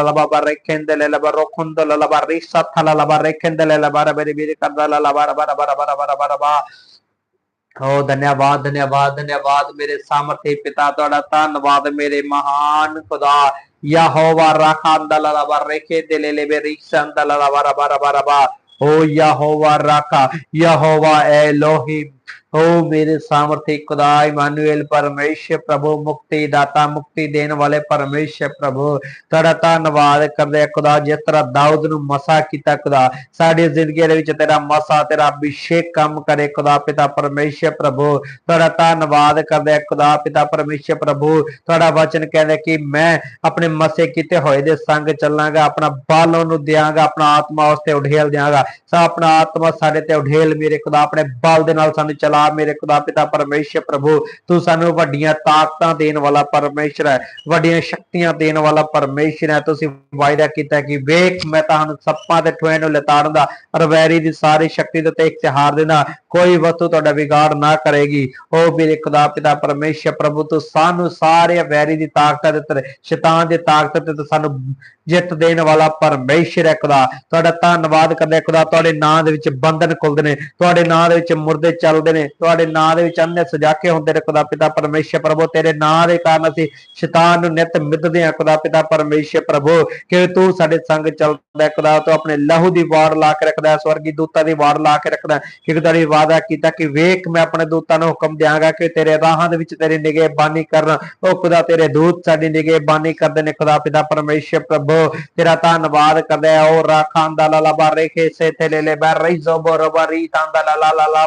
S1: la ba ba rekendele la ba la ba risata la la ba la ba bere bere karda la la ba ra ba ra ba ba ra ਧੰਨਵਾਦ ਧੰਨਵਾਦ ਧੰਨਵਾਦ ਮੇਰੇ ਸਾਮਰਥੀ ਪਿਤਾ ਤੁਹਾਡਾ ਧੰਨਵਾਦ ਮੇਰੇ ਮਹਾਨ ਖੁਦਾ ਯਹੋਵਾ ਰਾਖਾਂਦਾ ਲਾ ਲਾ ਬਾ ਦੇ ਲੈ ਲੈ ਬੇਰੀ ਸੰਦਾ ਲਾ ਲਾ ਬਾ ਰਾ ਬਾ ਰਾ ఓ యహోవా రాక యహోవా ఎలోహిం. ਓ ਮੇਰੇ ਸਾਮਰਥੀ ਖੁਦਾ ਇਮਾਨੁਅਲ ਪਰਮੇਸ਼ਰ ਪ੍ਰਭੂ, ਮੁਕਤੀ ਦਾਤਾ, ਮੁਕਤੀ ਦੇਣ ਵਾਲੇ ਪਰਮੇਸ਼ਰ ਪ੍ਰਭੂ। ਤੁਹਾਡਾ ਧੰਨਵਾਦ ਕਰਦੇ ਖੁਦਾ, ਜਿਸ ਤਰ੍ਹਾਂ ਦਾਊਦ ਨੂੰ ਮਸਾ ਕੀਤਾ ਖੁਦਾ। ਸਾਡੀ ਜ਼ਿੰਦਗੀ ਦੇ ਵਿੱਚ ਤੇਰਾ ਮਸਾ, ਤੇਰਾ ਅਭਿਸ਼ੇਕ ਕੰਮ ਕਰੇ ਖੁਦਾ ਪਿਤਾ ਪਰਮੇਸ਼ਰ ਪ੍ਰਭੂ। ਤੁਹਾਡਾ ਧੰਨਵਾਦ ਕਰਦੇ ਆ ਖੁਦਾ ਪਿਤਾ ਪਰਮੇਸ਼ਰ ਪ੍ਰਭੂ। ਤੁਹਾਡਾ ਵਚਨ ਕਹਿੰਦਾ ਕਿ ਮੈਂ ਆਪਣੇ ਮਸੇ ਕੀਤੇ ਹੋਏ ਦੇ ਸੰਗ ਚੱਲਾਂਗਾ, ਆਪਣਾ ਬਲ ਉਹਨੂੰ ਦਿਆਂਗਾ, ਆਪਣਾ ਆਤਮਾ ਉਸ ਤੇ ਉਢੇਲ ਦਿਆਂਗਾ। ਸਾ ਆਪਣਾ ਆਤਮਾ ਸਾਡੇ ਤੇ ਉਢੇਲ ਮੇਰੇ ਖੁਦਾ, ਆਪਣੇ ਬਲ ਦੇ ਨਾਲ ਸਾਨੂੰ ਚਲਾ ਮੇਰੇ ਖੁਦਾ ਪਿਤਾ ਪਰਮੇਸ਼ਰ ਪ੍ਰਭੂ, ਤੂੰ ਸਾਨੂੰ ਵੱਡੀਆਂ ਤਾਕਤਾਂ ਦੇਣ ਵਾਲਾ ਪਰਮੇਸ਼ਰ ਹੈ, ਵੱਡੀਆਂ ਸ਼ਕਤੀਆਂ ਦੇਣ ਵਾਲਾ ਪਰਮੇਸ਼ਰ ਹੈ। ਤੁਸੀਂ ਵਾਅਦਾ ਕੀਤਾ ਕਿ ਵੇਖ, ਮੈਂ ਤੁਹਾਨੂੰ ਸੱਪਾਂ ਤੇ ਠੋਏ ਨੂੰ ਲਤਾੜਨ ਦਾ ਔਰ ਦੀ ਸਾਰੀ ਸ਼ਕਤੀ ਦੇ ਉੱਤੇ ਇਖਤਿਹਾਰ ਦੇਣਾ ਕੋਈ ਵਸਤੂ ਤੁਹਾਡਾ ਵਿਗਾੜ ਨਾ ਕਰੇਗੀ। ਉਹ ਮੇਰੇ ਖੁਦਾ ਪਿਤਾ ਪਰਮੇਸ਼ਰ ਪ੍ਰਭੂ, ਤੂੰ ਸਾਨੂੰ ਸਾਰੇ ਵੈਰੀ ਦੀ ਤਾਕਤ ਦੇ ਉੱਤੇ, ਸ਼ੈਤਾਨ ਦੀ ਤਾਕਤ ਤੇ ਸਾਨੂੰ ਜਿੱਤ ਦੇਣ ਵਾਲਾ ਪਰਮੇਸ਼ਰ ਹੈ ਖੁਦਾ। ਤੁਹਾਡਾ ਧੰਨਵਾਦ ਕਰਦੇ ਹਾਂ ਖੁਦਾ, ਤੁਹਾਡੇ ਨਾਂ ਦੇ ਵਿੱਚ ਬੰਧਨ ਖੁੱਲਦੇ ਨੇ, ਤੁਹਾਡੇ ਨਾਂ ਦੇ ਵਿੱਚ ਮੁਰਦੇ ਚੱਲ ਚੱਲਦੇ ਨੇ, ਤੁਹਾਡੇ ਨਾਂ ਦੇ ਵਿੱਚ ਅੰਨੇ ਸਜਾਕੇ ਹੁੰਦੇ ਨੇ ਖੁਦਾ ਪਿਤਾ ਪਰਮੇਸ਼ਰ ਪ੍ਰਭੂ, ਤੇਰੇ ਨਾਂ ਦੇ ਕਾਰਨ ਅਸੀਂ ਸ਼ੈਤਾਨ ਨੂੰ ਨਿਤ ਮਿੱਧਦੇ ਹਾਂ ਖੁਦਾ ਪਿਤਾ ਪਰਮੇਸ਼ਰ ਪ੍ਰਭੂ, ਕਿ ਤੂੰ ਸਾਡੇ ਸੰਗ ਚੱਲਦਾ ਖੁਦਾ ਤੂੰ ਆਪਣੇ ਲਹੂ ਦੀ ਵਾਰ ਲਾ ਕੇ ਰੱਖਦਾ ਸਵਰਗੀ ਦੂਤਾਂ ਦੀ ਵਾਰ ਲਾ ਕੇ ਰੱਖਦਾ ਕਿ ਤੇਰੀ ਵਾਅਦਾ ਕੀਤਾ ਕਿ ਵੇਖ ਮੈਂ ਆਪਣੇ ਦੂਤਾਂ ਨੂੰ ਹੁਕਮ ਦਿਆਂਗਾ ਕਿ ਤੇਰੇ ਰਾਹਾਂ ਦੇ ਵਿੱਚ ਤੇਰੀ ਨਿਗਹਿਬਾਨੀ ਕਰਨ, ਉਹ ਖੁਦਾ ਤੇਰੇ ਦੂਤ ਸਾਡੀ ਨਿਗਹਿਬਾਨੀ ਕਰਦੇ ਨੇ, ਖੁਦਾ ਪਿਤਾ ਪਰਮੇਸ਼ਰ ਪ੍ਰਭੂ, ਤੇਰਾ ਧੰਨਵਾਦ ਕਰਦੇ ਆ ਉਹ ਰਾਖਾਂ ਦਾ ਲਾ ਲਾ ਬਾਰੇ ਕੇ ਸੇ ਤੇ ਲੈ ਲੈ ਬਰ ਰਹੀ ਜ਼ੋ ਬੋ ਤਾਂ ਦਾ ਲਾ ਲਾ ਲਾ ਲਾ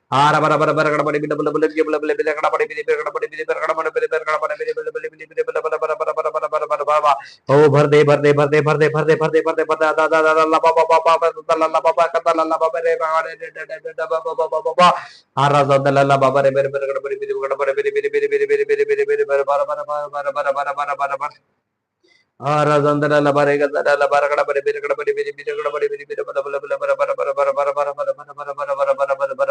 S1: ओ भर दे भर दे भर दे भर दे भर दे भर दे भर दे भर दा दा दा ला बा बा बा बा दा ला ला बा बा का ला ला बा रे बा रे रे रे रे दा बा बा बा बा बा आ रा दा दा ला ला बा बा रे मेरे मेरे गड़ बड़े मेरे गड़ बड़े मेरे मेरे मेरे मेरे मेरे मेरे मेरे मेरे बार बार बार बार बार बार बार बार बार आ रा दा दा ला बा रे गा दा ला बा रे गड़ बड़े मेरे गड़ बड़े मेरे मेरे गड़ बड़े मेरे मेरे बला बला बला बरा बरा बरा बरा बरा बरा बरा बरा बरा बरा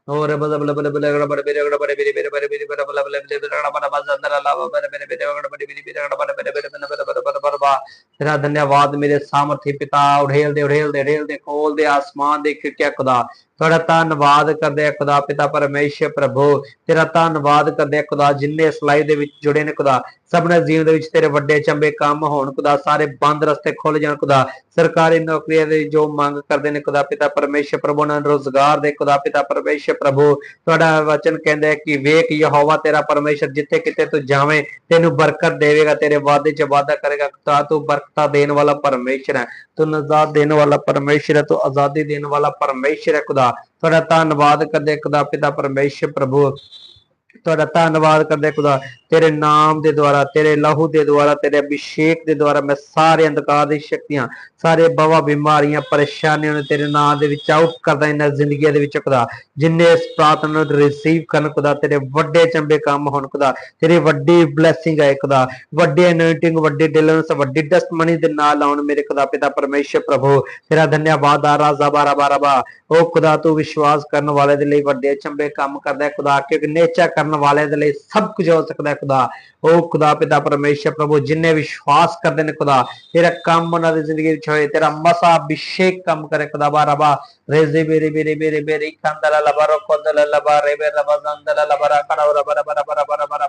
S1: और मतलब मतलब मतलब अगड़ा बड़े मेरे अगड़ा बड़े मेरे मेरे बड़े मेरे बड़ा मतलब मतलब मेरे अगड़ा बड़ा बस अंदर अलावा मेरे मेरे मेरे अगड़ा बड़े मेरे मेरे अगड़ा बड़े मेरे मेरे मेरे मेरे मेरे मेरे मेरे बा तेरा धन्यवाद मेरे सामर्थी पिता ਉਢੇਲ ਦੇ ਉਢੇਲ ਦੇ ਢੇਲ ਦੇ ਕੋਲ ਦੇ ਆਸਮਾਨ ਦੇ ਖਿੜਕਿਆ ਖੁਦਾ ਤੁਹਾਡਾ ਧੰਨਵਾਦ ਕਰਦੇ ਆ ਖੁਦਾ ਪਿਤਾ ਪਰਮੇਸ਼ਰ ਪ੍ਰਭੂ ਤੇਰਾ ਧੰਨਵਾਦ ਕਰਦੇ ਆ ਖੁਦਾ ਜਿੰਨੇ ਸਲਾਈ ਦੇ ਵਿੱਚ ਜੁੜੇ ਨੇ ਖੁਦਾ ਸਭ ਨੇ ਜੀਵਨ ਦੇ ਵਿੱਚ ਤੇਰੇ ਵੱਡੇ ਚੰਬੇ ਕੰਮ ਹੋਣ ਖੁਦਾ ਸਾਰੇ ਬੰਦ ਰਸਤੇ ਖੁੱਲ ਜਾਣ ਖੁਦਾ ਸਰਕਾਰੀ ਨੌਕਰੀਆਂ ਦੇ ਜੋ ਮੰਗ ਕਰਦੇ ਨੇ ਖੁਦਾ ਪਿਤਾ ਪਰਮੇਸ਼ਰ ਪ੍ਰਭੂ ਨਾਲ ਰੋਜ਼ਗਾਰ ਦੇ ਖੁਦਾ ਪਿਤਾ ਪਰਮੇਸ਼ਰ ਪ੍ਰਭੂ, ਤੁਹਾਡਾ ਵਚਨ ਕਹਿੰਦਾ ਹੈ ਕਿ ਵੇਖ ਯਹੋਵਾ ਤੇਰਾ ਪਰਮੇਸ਼ਰ ਜਿੱਥੇ ਕਿਤੇ ਤੂੰ ਜਾਵੇਂ, ਤੈਨੂੰ ਬਰਕਤ ਦੇਵੇਗਾ, ਤੇਰੇ ਵਾਅਦੇ 'ਚ ਵਾਅਦਾ ਕਰੇਗਾ, ਤਾਂ ਤੂੰ ਬਰਕਤਾਂ ਦੇਣ ਵਾਲਾ ਪਰਮੇਸ਼ਰ ਹੈ। ਤੂੰ ਨਜ਼ਾਦ ਦੇਣ ਵਾਲਾ ਪਰਮੇਸ਼ਰ ਹੈ, ਤੂੰ ਆਜ਼ਾਦੀ ਦੇਣ ਵਾਲਾ ਪਰਮੇਸ਼ਰ ਹੈ, ਖੁਦਾ। ਤੁਹਾਡਾ ਧੰਨਵਾਦ ਕਰਦੇ ਖੁਦਾ ਪਿਤਾ ਪਰਮੇਸ਼ਰ, ਪ੍ਰਭੂ। ਤੁਹਾਡਾ ਧੰਨਵਾਦ ਕਰਦੇ ਹਾਂ ਖੁਦਾ। ਤੇਰੇ ਨਾਮ ਦੇ ਦੁਆਰਾ, ਤੇਰੇ ਲਹੂ ਦੇ ਦੁਆਰਾ, ਤੇਰੇ ਅਭਿਸ਼ੇਕ ਦੇ ਦੁਆਰਾ ਮੈਂ ਸਾਰੇ ਅੰਧਕਾਰ ਦੀ ਸ਼ਕਤੀਆਂ, ਸਾਰੇ ਬਵਾ, ਬਿਮਾਰੀਆਂ, ਪਰੇਸ਼ਾਨੀਆਂ ਨੂੰ ਤੇਰੇ ਨਾਮ ਦੇ ਵਿੱਚ ਆਊਟ ਕਰਦਾ ਇਹਨਾਂ ਜ਼ਿੰਦਗੀਆਂ ਦੇ ਵਿੱਚ ਖੁਦਾ। ਜਿੰਨੇ ਇਸ ਪ੍ਰਾਰਥਨਾ ਨੂੰ ਰਿਸੀਵ ਕਰਨ ਖੁਦਾ, ਤੇਰੇ ਵੱਡੇ ਚੰਬੇ ਕੰਮ ਹੋਣ ਖੁਦਾ। ਤੇਰੀ ਵੱਡੀ ਬਲੇਸਿੰਗ ਹੈ ਖੁਦਾ। ਵੱਡੀ ਅਨੋਇੰਟਿੰਗ ਵੱਡੀ ਡਿਲੀਵਰੈਂਸ ਵੱਡੀ ਟੈਸਟਮਨੀ ਦੇ ਨਾਲ ਆਉਣ ਮੇਰੇ ਖੁਦਾ ਪਿਤਾ ਪਰਮੇਸ਼ਰ ਪ੍ਰਭੂ। ਤੇਰਾ ਧੰਨਵਾਦ ਆ ਰਾਜ਼ਾ ਬਾਰਾ ਬਾਰਾ ਬਾ। ਉਹ ਖੁਦਾ, ਤੂੰ ਵਿਸ਼ਵਾਸ ਕਰਨ ਵਾਲੇ ਦੇ ਲਈ ਵੱਡੇ ਚੰਬੇ ਕੰਮ ਕਰਦਾ ਹੈ ਖੁਦਾ। ਕਿਉਂਕਿ ਨੇਚਾ ਕਰਨ ਵਾਲੇ ਦੇ ਲਈ ਸਭ ਕੁਝ ਹੋ ਸਕਦਾ ਹੈ ਖੁਦਾ। ਉਹ ਖੁਦਾ, ਪਿਤਾ, ਪਰਮੇਸ਼ਰ, ਪ੍ਰਭੂ ਜਿਨਨੇ ਵਿਸ਼ਵਾਸ ਕਰਦੇ ਨੇ ਖੁਦਾ, ਤੇਰਾ ਕੰਮ ਉਹਨਾਂ ਦੀ ਜ਼ਿੰਦਗੀ ਵਿੱਚ ਹੋਏ, ਤੇਰਾ ਮਸਾ ਅਭਿਸ਼ੇਕ ਕੰਮ ਕਰੇ ਖੁਦਾ ਬਾਰਾਬਾ ਰੇਜ਼ੇ, ਬੇਰੇ ਬੇਰੇ ਬੇਰੇ ਬੇਰੇ ਕੰਦਲਾ ਲਬਰੋ ਕੰਦਲਾ ਲਬਾਰੇ ਬੇਰੇ ਲਬਜ਼ੰਦਲਾ ਲਬਰਾ ਕਰਾ ਬਰਾ ਬਰਾ ਬਰਾ ਬਰਾ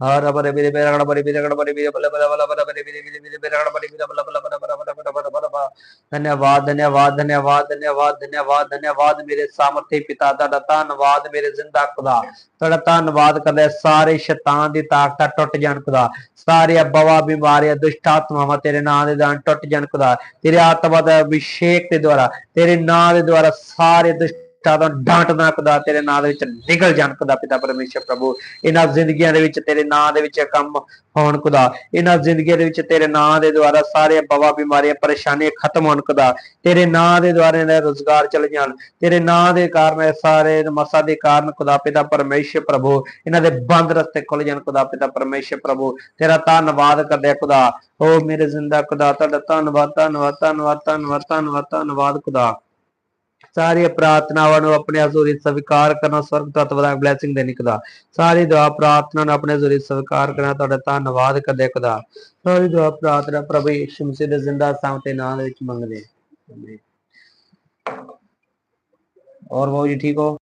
S1: ਬਰਾ ਬਰਾ ਬਾ ਹਰ ਬਰੇ ਬੇਰੇ ਬੇਰੇ ਗੜ ਬਰੇ ਬੇਰੇ ਗੜ ਬਰੇ ਬੇਰੇ ਬਲਾ ਬਲਾ ਬਲਾ ਬਲਾ ਬਰੇ ਬੇਰੇ ਬੇਰੇ ਬੇਰੇ ਬੇਰੇ ਗੜ ਬਰੇ ਬੇਰੇ ਬਲਾ ਬਲਾ ਬਲਾ ਬਲਾ ਬਲਾ ਬਲਾ ਬਲਾ ਬਲਾ ਬਲਾ। ਧੰਨਵਾਦ ਧੰਨਵਾਦ ਧੰਨਵਾਦ ਧੰਨਵਾਦ ਧੰਨਵਾਦ ਮੇਰੇ ਦਾ ਜ਼ਿੰਦਾ ਖੁਦਾ। ਤੁਹਾਡਾ ਧੰਨਵਾਦ ਕਰਦੇ ਸਾਰੇ ਸ਼ੈਤਾਨ ਦੀ ਤਾਕਤਾਂ ਟੁੱਟ ਜਾਣ ਖੁਦਾ। ਸਾਰੇ ਬਵਾ ਬਿਮਾਰੀਆਂ ਦੁਸ਼ਟ ਆਤਮਾਵਾਂ ਤੇਰੇ ਨਾਮ ਦੇ ਦਾਨ ਟੁੱਟ ਜਾਣ ਖੁਦਾ। ਤੇਰੇ ਆਤਮਾ ਦਾ ਅਭਿਸ਼ੇਕ ਦੇ ਦੁਆਰਾ, ਤੇਰੇ ਨਾਮ ਦੇ ਦੁਆਰਾ ਸਾਰੇ ਦੁਸ਼ਟਾਂ ਤੋਂ ਡਾਂਟਦਾ ਖੁਦਾ ਤੇਰੇ ਨਾਂ ਦੇ ਵਿੱਚ ਨਿਕਲ ਜਾਣ ਖੁਦਾ ਪਿਤਾ ਪਰਮੇਸ਼ਰ ਪ੍ਰਭੂ। ਇਹਨਾਂ ਜ਼ਿੰਦਗੀਆਂ ਦੇ ਵਿੱਚ ਤੇਰੇ ਨਾਂ ਦੇ ਵਿੱਚ ਕੰਮ ਹੋਣ ਖੁਦਾ ਇਹਨਾਂ ਜ਼ਿੰਦਗੀਆਂ ਦੇ ਵਿੱਚ ਤੇਰੇ ਨਾਮ ਦੇ ਦੁਆਰਾ ਸਾਰੇ ਬਵਾ, ਬਿਮਾਰੀਆਂ, ਪਰੇਸ਼ਾਨੀਆਂ ਖਤਮ ਹੋਣ ਖੁਦਾ ਤੇਰੇ ਨਾਮ ਦੇ ਦੁਆਰਾ ਇਹਨਾਂ ਰੋਜ਼ਗਾਰ ਚਲੇ ਜਾਣ। ਤੇਰੇ ਨਾਮ ਦੇ ਕਾਰਨ ਸਾਰੇ ਮਸਾ ਦੇ ਕਾਰਨ ਖੁਦਾ ਪਿਤਾ ਪਰਮੇਸ਼ਰ ਪ੍ਰਭੂ। ਇਹਨਾਂ ਦੇ ਬੰਦ ਰਸਤੇ ਖੁੱਲ ਜਾਣ ਖੁਦਾ ਪਿਤਾ ਪਰਮੇਸ਼ਰ ਪ੍ਰਭੂ। ਤੇਰਾ ਧੰਨਵਾਦ ਕਰਦੇ ਹਾਂ ਖੁਦਾ। ਓ ਮੇਰੇ ਜ਼ਿੰਦਾ ਖੁਦਾ, ਤੁਹਾਡਾ ਧੰਨਵਾਦ ਧੰਨਵਾਦ ਧੰਨਵਾਦ ਧੰਨਵਾਦ ਧੰਨਵਾਦ ਧੰਨਵਾਦ ਖੁਦਾ। ਸਾਰੀਆਂ ਪ੍ਰਾਰਥਨਾਵਾਂ ਨੂੰ ਆਪਣੇ ਹਜ਼ੂਰੀ ਸਵੀਕਾਰ ਕਰਨਾ, ਸਵਰਗ ਤੱਤ ਦਾ ਬਲੇਸਿੰਗ ਦੇਣੀ ਖੁਦਾ ਸਾਰੀ ਦੁਆ ਪ੍ਰਾਰਥਨਾ ਨੂੰ ਆਪਣੇ ਹਜ਼ੂਰੀ ਸਵੀਕਾਰ ਕਰਨਾ, ਤੁਹਾਡਾ ਧੰਨਵਾਦ ਕਰਦੇ ਹਾਂ ਖੁਦਾ ਸਾਰੀ ਦੁਆ ਪ੍ਰਾਰਥਨਾ ਪ੍ਰਭੂ ਯਿਸੂ ਮਸੀਹ ਦੇ ਜ਼ਿੰਦਾ ਸਾਹ ਤੇ ਨਾਮ ਦੇ ਵਿੱਚ ਮੰਗਦੇ ਹਾਂ। ਆਮੀਨ। ਔਰ ਬਾਊ ਜੀ ਠੀਕ ਹੋ